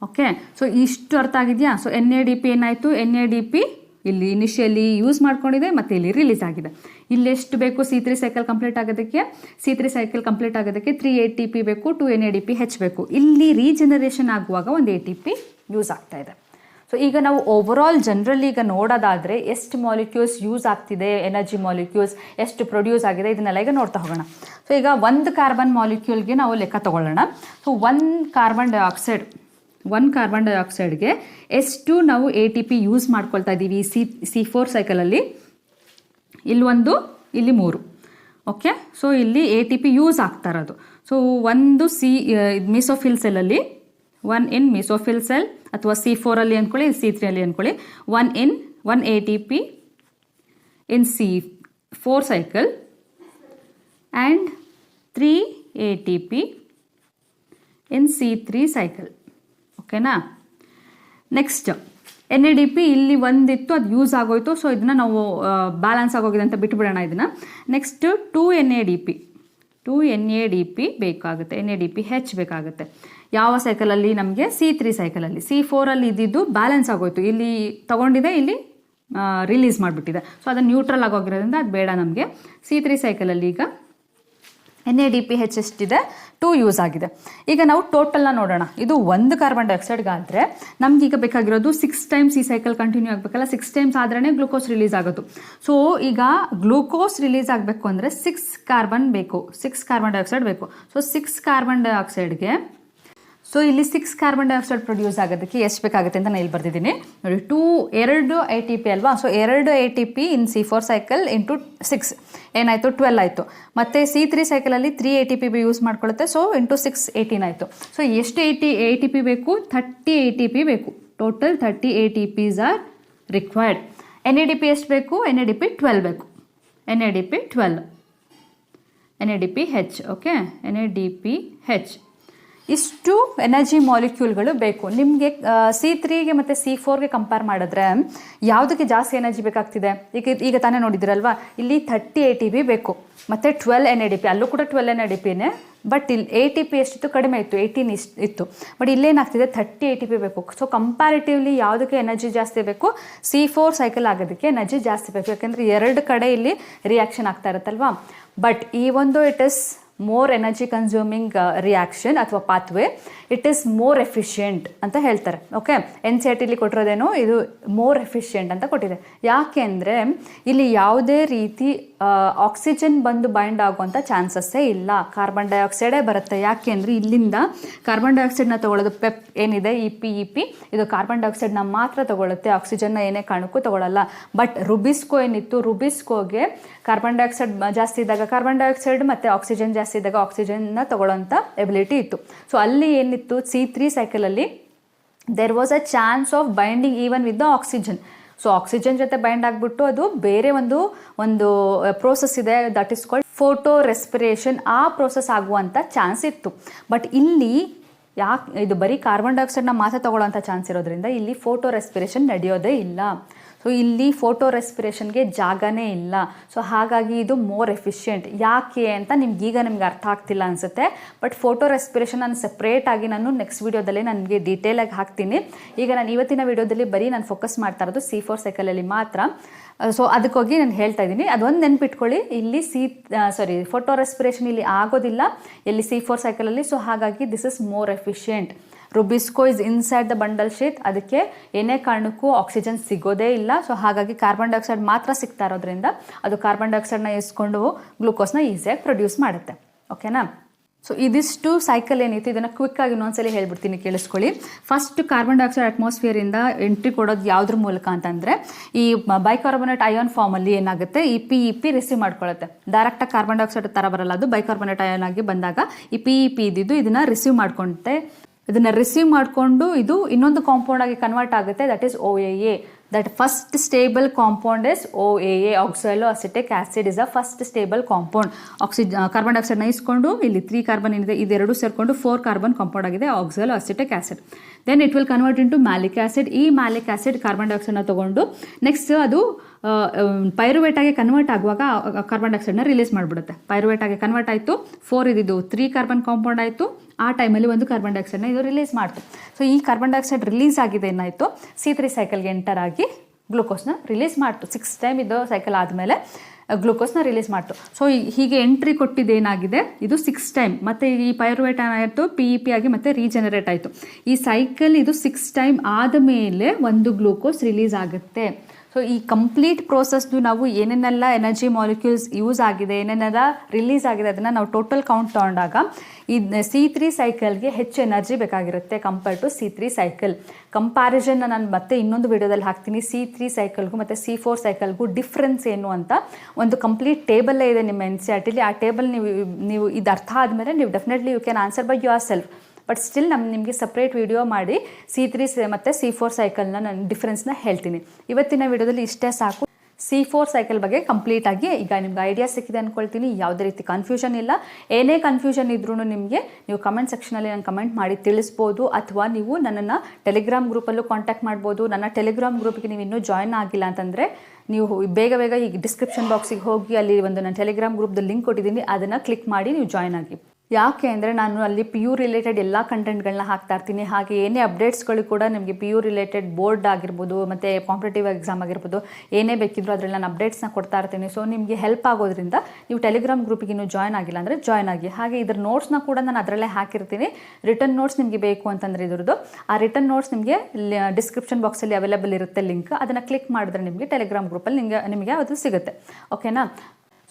ಓಕೆ ಸೊ ಇಷ್ಟು ಅರ್ಥ ಆಗಿದೆಯಾ? So N A D P ಏನಾಯಿತು? ಎನ್ ಎ ಡಿ ಪಿ ಇಲ್ಲಿ ಇನಿಷಿಯಲಿ ಯೂಸ್ ಮಾಡ್ಕೊಂಡಿದೆ, ಮತ್ತು ಇಲ್ಲಿ ರಿಲೀಸ್ ಆಗಿದೆ. ಇಲ್ಲಿ ಎಷ್ಟು ಬೇಕು ಸಿ ತ್ರೀ ಸೈಕಲ್ ಕಂಪ್ಲೀಟ್ ಆಗೋದಕ್ಕೆ? ಸಿ ತ್ರೀ ಸೈಕಲ್ ಕಂಪ್ಲೀಟ್ ಆಗೋದಕ್ಕೆ ತ್ರೀ ಎ ಟಿ ಪಿ ಬೇಕು two N A D P ಹೆಚ್ಚಬೇಕು ಇಲ್ಲಿ ರೀಜನರೇಷನ್ ಆಗುವಾಗ ಒಂದು ಎ ಟಿ ಪಿ ಯೂಸ್ ಆಗ್ತಾ ಇದೆ. ಸೊ ಈಗ ನಾವು ಓವರಾಲ್ ಜನರಲ್ ಈಗ ನೋಡೋದಾದರೆ ಎಷ್ಟು ಮಾಲಿಕ್ಯೂಲ್ಸ್ ಯೂಸ್ ಆಗ್ತಿದೆ ಎನರ್ಜಿ ಮಾಲಿಕ್ಯೂಲ್ಸ್ ಎಷ್ಟು ಪ್ರೊಡ್ಯೂಸ್ ಆಗಿದೆ, ಇದನ್ನೆಲ್ಲ ಈಗ ನೋಡ್ತಾ ಹೋಗೋಣ. ಸೊ ಈಗ ಒಂದು ಕಾರ್ಬನ್ ಮಾಲಿಕ್ಯೂಲ್ಗೆ ನಾವು ಲೆಕ್ಕ ತಗೊಳ್ಳೋಣ. So one carbon dioxide one carbon ಡೈಆಕ್ಸೈಡ್ಗೆ ಎಷ್ಟು ನಾವು ಎ ಟಿ ಪಿ ಯೂಸ್ ಮಾಡ್ಕೊಳ್ತಾ ಇದ್ದೀವಿ ಸಿ ಸಿ ಫೋರ್ ಸೈಕಲಲ್ಲಿ ಇಲ್ಲಿ ಒಂದು, ಇಲ್ಲಿ ಮೂರು. ಓಕೆ ಸೊ ಇಲ್ಲಿ ಎ ಟಿ ಪಿ ಯೂಸ್ ಆಗ್ತಾ ಇರೋದು. ಸೊ ಒಂದು ಸಿ ಮಿಸೋಫಿಲ್ ಸೆಲ್ಲಲ್ಲಿ ಒನ್ ಇನ್ ಮಿಸೋಫಿಲ್ ಸೆಲ್ ಅಥವಾ ಸಿ ಫೋರಲ್ಲಿ ಅಂದ್ಕೊಳ್ಳಿ ಸಿ ತ್ರೀಯಲ್ಲಿ ಅಂದ್ಕೊಳ್ಳಿ one in one A T P in C four cycle and three A T P in C three cycle ಓಕೆನಾ next N A D P ಇಲ್ಲಿ ಒಂದಿತ್ತು, ಅದು ಯೂಸ್ ಆಗೋಯ್ತು. ಸೊ ಇದನ್ನು ನಾವು ಬ್ಯಾಲೆನ್ಸ್ ಆಗೋಗಿದೆ ಅಂತ ಬಿಟ್ಬಿಡೋಣ ಇದನ್ನು. Next two N A D P. Two N A D P ಬೇಕಾಗುತ್ತೆ. N A D P H ಬೇಕಾಗುತ್ತೆ. ಯಾವ ಸೈಕಲಲ್ಲಿ ನಮಗೆ ಸಿ ತ್ರೀ ಸೈಕಲಲ್ಲಿ ಸಿ ಫೋರಲ್ಲಿ ಇದ್ದಿದ್ದು ಬ್ಯಾಲೆನ್ಸ್ ಆಗೋಯ್ತು. ಇಲ್ಲಿ ತಗೊಂಡಿದೆ, ಇಲ್ಲಿ ರಿಲೀಸ್ ಮಾಡಿಬಿಟ್ಟಿದೆ. ಸೊ ಅದನ್ನು ನ್ಯೂಟ್ರಲ್ ಆಗೋಗಿರೋದ್ರಿಂದ ಅದು ಬೇಡ ನಮಗೆ. ಸಿ ತ್ರೀ ಸೈಕಲಲ್ಲಿ ಈಗ N A D P H ಎಷ್ಟಿದೆ? ಟೂ ಯೂಸ್ ಆಗಿದೆ. ಈಗ ನಾವು ಟೋಟಲ್ನ ನೋಡೋಣ. ಇದು ಒಂದು ಕಾರ್ಬನ್ ಡೈಆಕ್ಸೈಡ್ಗಾದರೆ ನಮ್ಗೆ ಈಗ ಬೇಕಾಗಿರೋದು ಸಿಕ್ಸ್ ಟೈಮ್ಸ್ ಈ ಸೈಕಲ್ ಕಂಟಿನ್ಯೂ ಆಗಬೇಕಲ್ಲ? ಸಿಕ್ಸ್ ಟೈಮ್ಸ್ ಆದ್ರೇ ಗ್ಲೂಕೋಸ್ ರಿಲೀಸ್ ಆಗೋದು. ಸೊ ಈಗ ಗ್ಲೂಕೋಸ್ ರಿಲೀಸ್ ಆಗಬೇಕು ಅಂದರೆ ಸಿಕ್ಸ್ ಕಾರ್ಬನ್ ಬೇಕು. ಸಿಕ್ಸ್ ಕಾರ್ಬನ್ ಡೈಆಕ್ಸೈಡ್ ಬೇಕು. ಸೊ ಸಿಕ್ಸ್ ಕಾರ್ಬನ್ ಡೈಆಕ್ಸೈಡ್ಗೆ ಸೊ ಇಲ್ಲಿ ಸಿಕ್ಸ್ ಕಾರ್ಬನ್ ಡೈಆಕ್ಸೈಡ್ ಪ್ರೊಡ್ಯೂಸ್ ಆಗೋದಕ್ಕೆ ಎಷ್ಟು ಬೇಕಾಗುತ್ತೆ ಅಂತ ನಾನು ಇಲ್ಲಿ ಬರ್ತಿದ್ದೀನಿ ನೋಡಿ ಟೂ ಎರಡು ಎ ಟಿ ಪಿ ಅಲ್ವಾ? ಸೊ ಎರಡು A T P in C four cycle into six ಏನಾಯಿತು? ಟ್ವೆಲ್ ಆಯಿತು. ಮತ್ತು ಸಿ ತ್ರೀ ಸೈಕಲಲ್ಲಿ ತ್ರೀ ಎ ಟಿ ಪಿ ಬಿ ಯೂಸ್ ಮಾಡ್ಕೊಳ್ಳುತ್ತೆ. ಸೊ ಇಂಟು ಸಿಕ್ಸ್ ಏಯ್ಟೀನ್ ಆಯಿತು. ಸೊ ಎಷ್ಟು A T A T P ಬೇಕು? ಥರ್ಟಿ ಎ ಟಿ ಪಿ ಬೇಕು. Total thirty A T Ps are required N A D P ಎಷ್ಟು ಬೇಕು? N A D P twelve ಬೇಕು. N A D P twelve N A D P H okay N A D P H ಇಷ್ಟು energy ಮಾಲಿಕ್ಯೂಲ್ಗಳು ಬೇಕು. ನಿಮಗೆ C ತ್ರೀಗೆ ಮತ್ತು C ಫೋರ್ಗೆ compare ಮಾಡಿದ್ರೆ ಯಾವುದಕ್ಕೆ ಜಾಸ್ತಿ ಎನರ್ಜಿ ಬೇಕಾಗ್ತಿದೆ? ಈಗ ಈಗ ತಾನೇ ನೋಡಿದಿರಲ್ವಾ? ಇಲ್ಲಿ ಥರ್ಟಿ ಎ ಟಿ ಪಿ ಬೇಕು. ಮತ್ತು twelve N A D P ಅಲ್ಲೂ ಕೂಡ ಟ್ವೆಲ್ ಎನ್ ಎ ಡಿ ಪಿನೇ ಬಟ್ ಇಲ್ಲಿ ಏ ಟಿ ಪಿ ಎಷ್ಟಿತ್ತು? ಕಡಿಮೆ ಇತ್ತು. ಏಯ್ಟೀನ್ ಇಷ್ಟು ಇತ್ತು. ಬಟ್ ಇಲ್ಲೇನಾಗ್ತಿದೆ? ಥರ್ಟಿ ಏಯ್ಟಿ ಪಿ ಬೇಕು. ಸೊ ಕಂಪ್ಯಾರಿಟಿವ್ಲಿ ಯಾವುದಕ್ಕೆ ಎನರ್ಜಿ ಜಾಸ್ತಿ ಬೇಕು? ಸಿ ಫೋರ್ ಸೈಕಲ್ ಆಗೋದಕ್ಕೆ ಎನರ್ಜಿ ಜಾಸ್ತಿ ಬೇಕು. ಯಾಕೆಂದರೆ ಎರಡು ಕಡೆ ಇಲ್ಲಿ ರಿಯಾಕ್ಷನ್ ಆಗ್ತಾ ಇರುತ್ತಲ್ವಾ? ಬಟ್ ಈ ಒಂದು it is more energy consuming reaction ಅಥವಾ pathway it is more efficient ಅಂತ ಹೇಳ್ತಾರೆ. ಓಕೆ ಎನ್ ಸಿ ಆರ್ ಟಿಲಿ ಕೊಟ್ಟಿರೋದೇನು? ಇದು ಮೋರ್ ಎಫಿಷಿಯೆಂಟ್ ಅಂತ ಕೊಟ್ಟಿದೆ. ಯಾಕೆ ಅಂದರೆ ಇಲ್ಲಿ ಯಾವುದೇ ರೀತಿ ಆಕ್ಸಿಜನ್ ಬಂದು ಬೈಂಡ್ ಆಗುವಂಥ ಚಾನ್ಸಸ್ಸೇ ಇಲ್ಲ. ಕಾರ್ಬನ್ ಡೈಆಕ್ಸೈಡೇ ಬರುತ್ತೆ. ಯಾಕೆ ಅಂದರೆ ಇಲ್ಲಿಂದ ಕಾರ್ಬನ್ ಡೈಆಕ್ಸೈಡ್ನ ತಗೊಳ್ಳೋದು ಪೆಪ್ ಏನಿದೆ? ಇ ಪಿ ಇ ಪಿ ಇದು ಕಾರ್ಬನ್ ಡೈಆಕ್ಸೈಡ್ನ ಮಾತ್ರ ತೊಗೊಳುತ್ತೆ ಆಕ್ಸಿಜನ್ನ ಏನೇ ಕಾರಣಕ್ಕೂ ತಗೊಳ್ಳಲ್ಲ ಬಟ್ ರುಬಿಸ್ಕೋ ಏನಿತ್ತು? ರುಬಿಸ್ಕೋಗೆ ಕಾರ್ಬನ್ ಡೈಆಕ್ಸೈಡ್ ಜಾಸ್ತಿ ಇದ್ದಾಗ ಕಾರ್ಬನ್ ಡೈಆಕ್ಸೈಡ್ ಮತ್ತು ಆಕ್ಸಿಜನ್ ಜಾಸ್ತಿ ಇದ್ದಾಗ ಆಕ್ಸಿಜನ್ನ ತಗೊಳ್ಳೋಂಥ ಎಬಿಲಿಟಿ ಇತ್ತು. ಸೊ ಅಲ್ಲಿ ಏನಿತ್ತು? C three ಸೈಕಲಲ್ಲಿ there was a chance of binding even with the oxygen so oxygen ಜೊತೆ ಬೈಂಡ್ ಆಗಿಬಿಟ್ಟು ಅದು ಬೇರೆ ಒಂದು ಒಂದು ಪ್ರೋಸೆಸ್ ಇದೆ. That is called photo respiration ಆ ಪ್ರೋಸೆಸ್ ಆಗುವಂಥ ಚಾನ್ಸ್ ಇತ್ತು. ಬಟ್ ಇಲ್ಲಿ ಯಾಕೆ, ಇದು ಬರೀ ಕಾರ್ಬನ್ ಡೈಆಕ್ಸೈಡ್ನ ಮಾತ್ರ ತಗೊಳ್ಳೋಂಥ ಚಾನ್ಸ್ ಇರೋದ್ರಿಂದ ಇಲ್ಲಿ ಫೋಟೋ ರೆಸ್ಪಿರೇಷನ್ ನಡೆಯೋದೇ ಇಲ್ಲ. ಸೊ ಇಲ್ಲಿ ಫೋಟೋ ರೆಸ್ಪಿರೇಷನ್ಗೆ ಜಾಗನೇ ಇಲ್ಲ. ಸೊ ಹಾಗಾಗಿ ಇದು ಮೋರ್ ಎಫಿಷಿಯೆಂಟ್ ಯಾಕೆ ಅಂತ ನಿಮ್ಗೆ ಈಗ ನಿಮ್ಗೆ ಅರ್ಥ ಆಗ್ತಿಲ್ಲ ಅನಿಸುತ್ತೆ. ಬಟ್ ಫೋಟೋ ರೆಸ್ಪಿರೇಷನ್ ನಾನು ಸಪ್ರೇಟಾಗಿ ನಾನು ನೆಕ್ಸ್ಟ್ ವೀಡಿಯೋದಲ್ಲಿ ನನಗೆ ಡೀಟೇಲಾಗಿ ಹಾಕ್ತೀನಿ. ಈಗ ನಾನು ಇವತ್ತಿನ ವೀಡಿಯೋದಲ್ಲಿ ಬರೀ ನಾನು ಫೋಕಸ್ ಮಾಡ್ತಾ ಇರೋದು ಸಿ ಫೋರ್ ಸೈಕಲಲ್ಲಿ ಮಾತ್ರ. ಸೊ ಅದಕ್ಕೋಗಿ ನಾನು ಹೇಳ್ತಾ ಇದ್ದೀನಿ. ಅದೊಂದು ನೆನ್ಪಿಟ್ಕೊಳ್ಳಿ. ಇಲ್ಲಿ ಸಿ ಸಾರಿ ಫೋಟೋ ರೆಸ್ಪಿರೇಷನ್ ಇಲ್ಲಿ ಆಗೋದಿಲ್ಲ. ಇಲ್ಲಿ ಸಿ ಫೋರ್ ಸೈಕಲಲ್ಲಿ ಸೊ ಹಾಗಾಗಿ this is more efficient rubisco is inside the bundle sheath ಅದಕ್ಕೆ ಏನೇ ಕಾರಣಕ್ಕೂ ಆಕ್ಸಿಜನ್ ಸಿಗೋದೇ ಇಲ್ಲ. ಸೊ ಹಾಗಾಗಿ ಕಾರ್ಬನ್ ಡೈಆಕ್ಸೈಡ್ ಮಾತ್ರ ಸಿಗ್ತಾ ಇರೋದ್ರಿಂದ ಅದು ಕಾರ್ಬನ್ ಡೈಆಕ್ಸೈಡ್ನ ಇಸ್ಕೊಂಡು ಗ್ಲೂಕೋಸ್ನ ಈಸಿಯಾಗಿ ಪ್ರೊಡ್ಯೂಸ್ ಮಾಡುತ್ತೆ. ಓಕೆನಾ ಸೊ ಇದಿಷ್ಟು ಸೈಕಲ್ ಏನಿತ್ತು, ಇದನ್ನು ಕ್ವಿಕ್ಕಾಗಿ ಇನ್ನೊಂದ್ಸಲಿ ಹೇಳ್ಬಿಡ್ತೀನಿ, ಕೇಳಿಸ್ಕೊಳ್ಳಿ. ಫಸ್ಟ್ ಕಾರ್ಬನ್ ಡೈಆಕ್ಸೈಡ್ ಅಟ್ಮಾಸ್ಫಿಯರಿಂದ ಎಂಟ್ರಿ ಕೊಡೋದು ಯಾವುದ್ರ ಮೂಲಕ ಅಂತಂದರೆ, ಈ ಬೈಕಾರ್ಬೊನೇಟ್ ಅಯಾನ್ ಫಾರ್ಮಲ್ಲಿ ಏನಾಗುತ್ತೆ, ಈ ಪಿ ಇ ಪಿ ರಿಸೀವ್ ಮಾಡ್ಕೊಳ್ಳುತ್ತೆ ಡೈರೆಕ್ಟಾಗಿ ಕಾರ್ಬನ್ ಡೈಆಕ್ಸೈಡ್ ಥರ ಬರಲ್ಲ, ಅದು ಬೈಕಾರ್ಬೊನೇಟ್ ಅಯಾನ್ ಆಗಿ ಬಂದಾಗ ಈ ಪಿ ಇ ಪಿ ಇದ್ದಿದ್ದು ಇದನ್ನು ರಿಸೀವ್ ಮಾಡ್ಕೊಂತೆ ಇದನ್ನು ರಿಸೀವ್ ಮಾಡಿಕೊಂಡು ಇದು ಇನ್ನೊಂದು ಕಾಂಪೌಂಡ್ ಆಗಿ ಕನ್ವರ್ಟ್ ಆಗುತ್ತೆ. That is O A A that first stable compound is O A A oxaloacetic acid is a first stable compound oxygen carbon ಡೈಆಕ್ಸೈಡ್ನ ಇಸ್ಕೊಂಡು ಇಲ್ಲಿ ತ್ರೀ ಕಾರ್ಬನ್ ಏನಿದೆ, ಇದೆರಡು ಸೇರಿಕೊಂಡು ಫೋರ್ ಕಾರ್ಬನ್ ಕಾಂಪೌಂಡ್ ಆಗಿದೆ oxaloacetic acid then it will convert into malic acid ಈ malic acid carbon ಡೈಆಕ್ಸೈಡ್ನ ತಗೊಂಡು next ಅದು ಪೈರುವೇಟ್ ಆಗಿ ಕನ್ವರ್ಟ್ ಆಗುವಾಗ ಕಾರ್ಬನ್ ಡೈಆಕ್ಸೈಡ್ನ ರಿಲೀಸ್ ಮಾಡಿಬಿಡುತ್ತೆ. ಪೈರುವೇಟ್ ಆಗಿ ಕನ್ವರ್ಟ್ ಆಯಿತು ಫೋರ್ ಇದಿದ್ದು ತ್ರೀ ಕಾರ್ಬನ್ ಕಾಂಪೌಂಡ್ ಆಯಿತು, ಆ ಟೈಮಲ್ಲಿ ಒಂದು ಕಾರ್ಬನ್ ಡೈಆಕ್ಸೈಡ್ನ ಇದು ರಿಲೀಸ್ ಮಾಡ್ತು. ಸೊ ಈ ಕಾರ್ಬನ್ ಡೈಆಕ್ಸೈಡ್ ರಿಲೀಸ್ ಆಗಿದೆ ಏನಾಯಿತು? ಸಿ ತ್ರೀ ಸೈಕಲ್ಗೆ ಎಂಟರ್ ಆಗಿ ಗ್ಲೂಕೋಸ್ನ ರಿಲೀಸ್ ಮಾಡ್ತು. ಸಿಕ್ಸ್ ಟೈಮ್ ಇದು ಸೈಕಲ್ ಆದಮೇಲೆ ಗ್ಲೂಕೋಸ್ನ ರಿಲೀಸ್ ಮಾಡ್ತು. ಸೊ ಹೀಗೆ ಎಂಟ್ರಿ ಕೊಟ್ಟಿದ್ದೇನಾಗಿದೆ? ಇದು ಸಿಕ್ಸ್ ಟೈಮ್ ಮತ್ತು ಈ ಪೈರುವೇಟ್ ಆಯಿತು ಪಿ ಇ ಪಿ ಆಗಿ ಮತ್ತೆ ರೀಜನರೇಟ್ ಆಯಿತು. ಈ ಸೈಕಲ್ ಇದು ಸಿಕ್ಸ್ ಟೈಮ್ ಆದ ಮೇಲೆ ಒಂದು ಗ್ಲೂಕೋಸ್ ರಿಲೀಸ್ ಆಗುತ್ತೆ. ಸೊ ಈ ಕಂಪ್ಲೀಟ್ ಪ್ರೋಸೆಸ್ದು ನಾವು ಏನೇನೆಲ್ಲ ಎನರ್ಜಿ ಮಾಲಿಕ್ಯೂಲ್ಸ್ ಯೂಸ್ ಆಗಿದೆ, ಏನೇನೆಲ್ಲ ರಿಲೀಸ್ ಆಗಿದೆ ಅದನ್ನು ನಾವು ಟೋಟಲ್ ಕೌಂಟ್ ತೊಗೊಂಡಾಗ ಈ ಸಿ ತ್ರೀ ಸೈಕಲ್ಗೆ ಹೆಚ್ಚು ಎನರ್ಜಿ ಬೇಕಾಗಿರುತ್ತೆ compare to C three cycle ಕಂಪ್ಯಾರಿಸನ್ನ ನಾನು ಮತ್ತೆ ಇನ್ನೊಂದು ವಿಡಿಯೋದಲ್ಲಿ ಹಾಕ್ತೀನಿ. ಸಿ ತ್ರೀ ಸೈಕಲ್ಗೂ ಮತ್ತು ಸಿ ಫೋರ್ ಸೈಕಲ್ಗೂ ಡಿಫ್ರೆನ್ಸ್ ಏನು ಅಂತ ಒಂದು ಕಂಪ್ಲೀಟ್ ಟೇಬಲ್ಲೇ ಇದೆ ನಿಮ್ಮ ಎನ್ ಸಿ ಆರ್ ಟಿಲಿ ಆ ಟೇಬಲ್ ನೀವು ನೀವು ಇದು ಅರ್ಥ ಆದಮೇಲೆ ನೀವು definitely you can answer by yourself but still ನಮ್ಮ ನಿಮಗೆ ಸಪ್ರೇಟ್ ವಿಡಿಯೋ ಮಾಡಿ ಸಿ ತ್ರೀ ಮತ್ತು ಸಿ ಫೋರ್ ಸೈಕಲ್ನ ನಾನು ಡಿಫ್ರೆನ್ಸ್ನ ಹೇಳ್ತೀನಿ. ಇವತ್ತಿನ ವಿಡಿಯೋದಲ್ಲಿ ಇಷ್ಟೇ ಸಾಕು. ಸಿ ಫೋರ್ ಸೈಕಲ್ ಬಗ್ಗೆ ಕಂಪ್ಲೀಟ್ ಆಗಿ ಈಗ ನಿಮ್ಗೆ ಐಡಿಯಾ ಸಿಕ್ಕಿದೆ ಅಂದ್ಕೊಳ್ತೀನಿ ಯಾವುದೇ ರೀತಿ ಕನ್ಫ್ಯೂಷನ್ ಇಲ್ಲ. ಏನೇ ಕನ್ಫ್ಯೂಷನ್ ಇದ್ರೂ ನಿಮಗೆ ನೀವು ಕಮೆಂಟ್ ಸೆಕ್ಷನಲ್ಲಿ ನಾನು ಕಮೆಂಟ್ ಮಾಡಿ ತಿಳಿಸ್ಬೋದು. ಅಥವಾ ನೀವು ನನ್ನನ್ನು ಟೆಲಿಗ್ರಾಮ್ ಗ್ರೂಪಲ್ಲೂ ಕಾಂಟ್ಯಾಕ್ಟ್ ಮಾಡ್ಬೋದು. ನನ್ನ ಟೆಲಿಗ್ರಾಮ್ ಗ್ರೂಪ್ಗೆ ನೀವು ಇನ್ನೂ ಜಾಯ್ನ್ ಆಗಿಲ್ಲ ಅಂತಂದರೆ ನೀವು ಬೇಗ ಬೇಗ ಈಗ ಡಿಸ್ಕ್ರಿಪ್ಷನ್ ಬಾಕ್ಸಿಗೆ ಹೋಗಿ ಅಲ್ಲಿ ಒಂದು ನಾನು ಟೆಲಿಗ್ರಾಮ್ ಗ್ರೂಪ್ದು ಲಿಂಕ್ ಕೊಟ್ಟಿದ್ದೀನಿ. ಅದನ್ನು ಕ್ಲಿಕ್ ಮಾಡಿ ನೀವು ಜಾಯ್ನ್ ಆಗಿ. ಯಾಕೆ ಅಂದರೆ ನಾನು ಅಲ್ಲಿ ಪಿ ಯು ರಿಲೇಟೆಡ್ ಎಲ್ಲ ಕಂಟೆಂಟ್ಗಳನ್ನ ಹಾಕ್ತಾ ಇರ್ತೀನಿ. ಹಾಗೆ ಏನೇ ಅಪ್ಡೇಟ್ಸ್ಗಳು ಕೂಡ ನಿಮಗೆ ಪಿ ಯು ರಿಲೇಟೆಡ್ ಬೋರ್ಡ್ ಆಗಿರ್ಬೋದು, ಮತ್ತು ಕಾಂಪಿಟೇಟಿವ್ ಎಕ್ಸಾಮ್ ಆಗಿರ್ಬೋದು, ಏನೇ ಬೇಕಿದ್ರು ಅದರಲ್ಲಿ ನಾನು ಅಪ್ಡೇಟ್ಸ್ನ ಕೊಡ್ತಾ ಇರ್ತೀನಿ. ಸೊ ನಿಮಗೆ ಹೆಲ್ಪ್ ಆಗೋದ್ರಿಂದ ನೀವು ಟೆಲಿಗ್ರಾಮ್ ಗ್ರೂಪಿಗೆ ಇನ್ನೂ ಜಾಯ್ನ್ ಆಗಿಲ್ಲ ಅಂದರೆ ಜಾಯ್ನ್ ಆಗಿ. ಹಾಗೆ ಇದ್ರ ನೋಟ್ಸ್ನ ಕೂಡ ನಾನು ಅದರಲ್ಲೇ ಹಾಕಿರ್ತೀನಿ. ರಿಟರ್ನ್ ನೋಟ್ಸ್ ನಿಮಗೆ ಬೇಕು ಅಂತಂದರೆ ಇದ್ರದ್ದು. ಆ ರಿಟರ್ನ್ ನೋಟ್ಸ್ ನಿಮಗೆ ಡಿಸ್ಕ್ರಿಪ್ಷನ್ ಬಾಕ್ಸಲ್ಲಿ ಅವೈಲೇಬಲ್ ಇರುತ್ತೆ ಲಿಂಕ್ ಅದನ್ನು ಕ್ಲಿಕ್ ಮಾಡಿದ್ರೆ ನಿಮಗೆ ಟೆಲಿಗ್ರಾಮ್ ಗ್ರೂಪಲ್ಲಿ ನಿಮಗೆ ನಿಮಗೆ ಅದು ಸಿಗುತ್ತೆ. ಓಕೆನಾ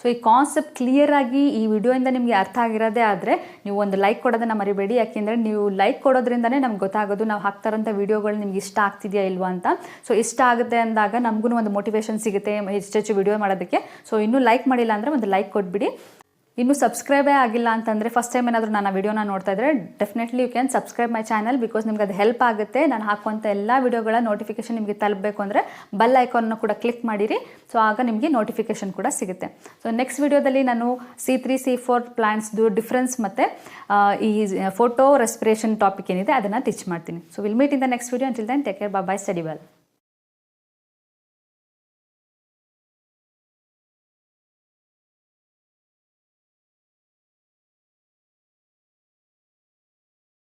ಸೊ ಈ ಕಾನ್ಸೆಪ್ಟ್ ಕ್ಲಿಯರ್ ಆಗಿ ಈ ವಿಡಿಯೋಯಿಂದ ನಿಮಗೆ ಅರ್ಥ ಆಗಿರೋದೇ ಆದರೆ ನೀವು ಒಂದು ಲೈಕ್ ಕೊಡೋದನ್ನು ಮರಿಬೇಡಿ. ಯಾಕೆಂದರೆ ನೀವು ಲೈಕ್ ಕೊಡೋದ್ರಿಂದನೇ ನಮ್ಗೆ ಗೊತ್ತಾಗೋದು ನಾವು ಹಾಕ್ತಾರಂಥ ವಿಡಿಯೋಗಳು ನಿಮ್ಗೆ ಇಷ್ಟ ಆಗ್ತಿದೆಯಾ ಇಲ್ವಾ ಅಂತ. ಸೊ ಇಷ್ಟ ಆಗುತ್ತೆ ಅಂದಾಗ ನಮಗೂ ಒಂದು ಮೋಟಿವೇಶನ್ ಸಿಗುತ್ತೆ ಹೆಚ್ಚು ಹೆಚ್ಚು ವಿಡಿಯೋ ಮಾಡೋದಕ್ಕೆ. ಸೊ ಇನ್ನೂ ಲೈಕ್ ಮಾಡಿಲ್ಲ ಅಂದರೆ ಒಂದು ಲೈಕ್ ಕೊಟ್ಬಿಡಿ. ಇನ್ನೂ ಸಬ್ಸ್ಕ್ರೈಬೇ ಆಗಿಲ್ಲ ಅಂತಂದರೆ ಫಸ್ಟ್ ಟೈಮ್ ಏನಾದರೂ ನನ್ನ ವಿಡಿಯೋನ ನೋಡ್ತಾ ಇದ್ದರೆ definitely you can subscribe my channel because ನಿಮ್ಗೆ ಅದು ಹೆಲ್ಪ್ ಆಗುತ್ತೆ. ನಾನು ಹಾಕುವಂಥ ಎಲ್ಲ ವಿಡಿಯೋಗಳ ನೋಟಿಫಿಕೇಶನ್ ನಿಮಗೆ ತಲುಪಬೇಕು ಅಂದರೆ ಬಲ್ ಐಕಾನ್ನ ಕೂಡ ಕ್ಲಿಕ್ ಮಾಡಿರಿ. ಸೊ ಆಗ ನಿಮಗೆ ನೋಟಿಫಿಕೇಶನ್ ಕೂಡ ಸಿಗುತ್ತೆ. ಸೊ ನೆಕ್ಸ್ಟ್ ವಿಡಿಯೋದಲ್ಲಿ ನಾನು ಸಿ ತ್ರೀ ಸಿ ಫೋರ್ ಪ್ಲಾಂಟ್ಸ್ದು ಡಿಫ್ರೆನ್ಸ್ ಮತ್ತು ಈ ಫೋಟೋ ರೆಸ್ಪಿರೇಷನ್ ಟಾಪಿಕ್ ಏನಿದೆ ಅದನ್ನು ಟೀಚ್ ಮಾಡ್ತೀನಿ. So will meet in the next video until then take care bye study well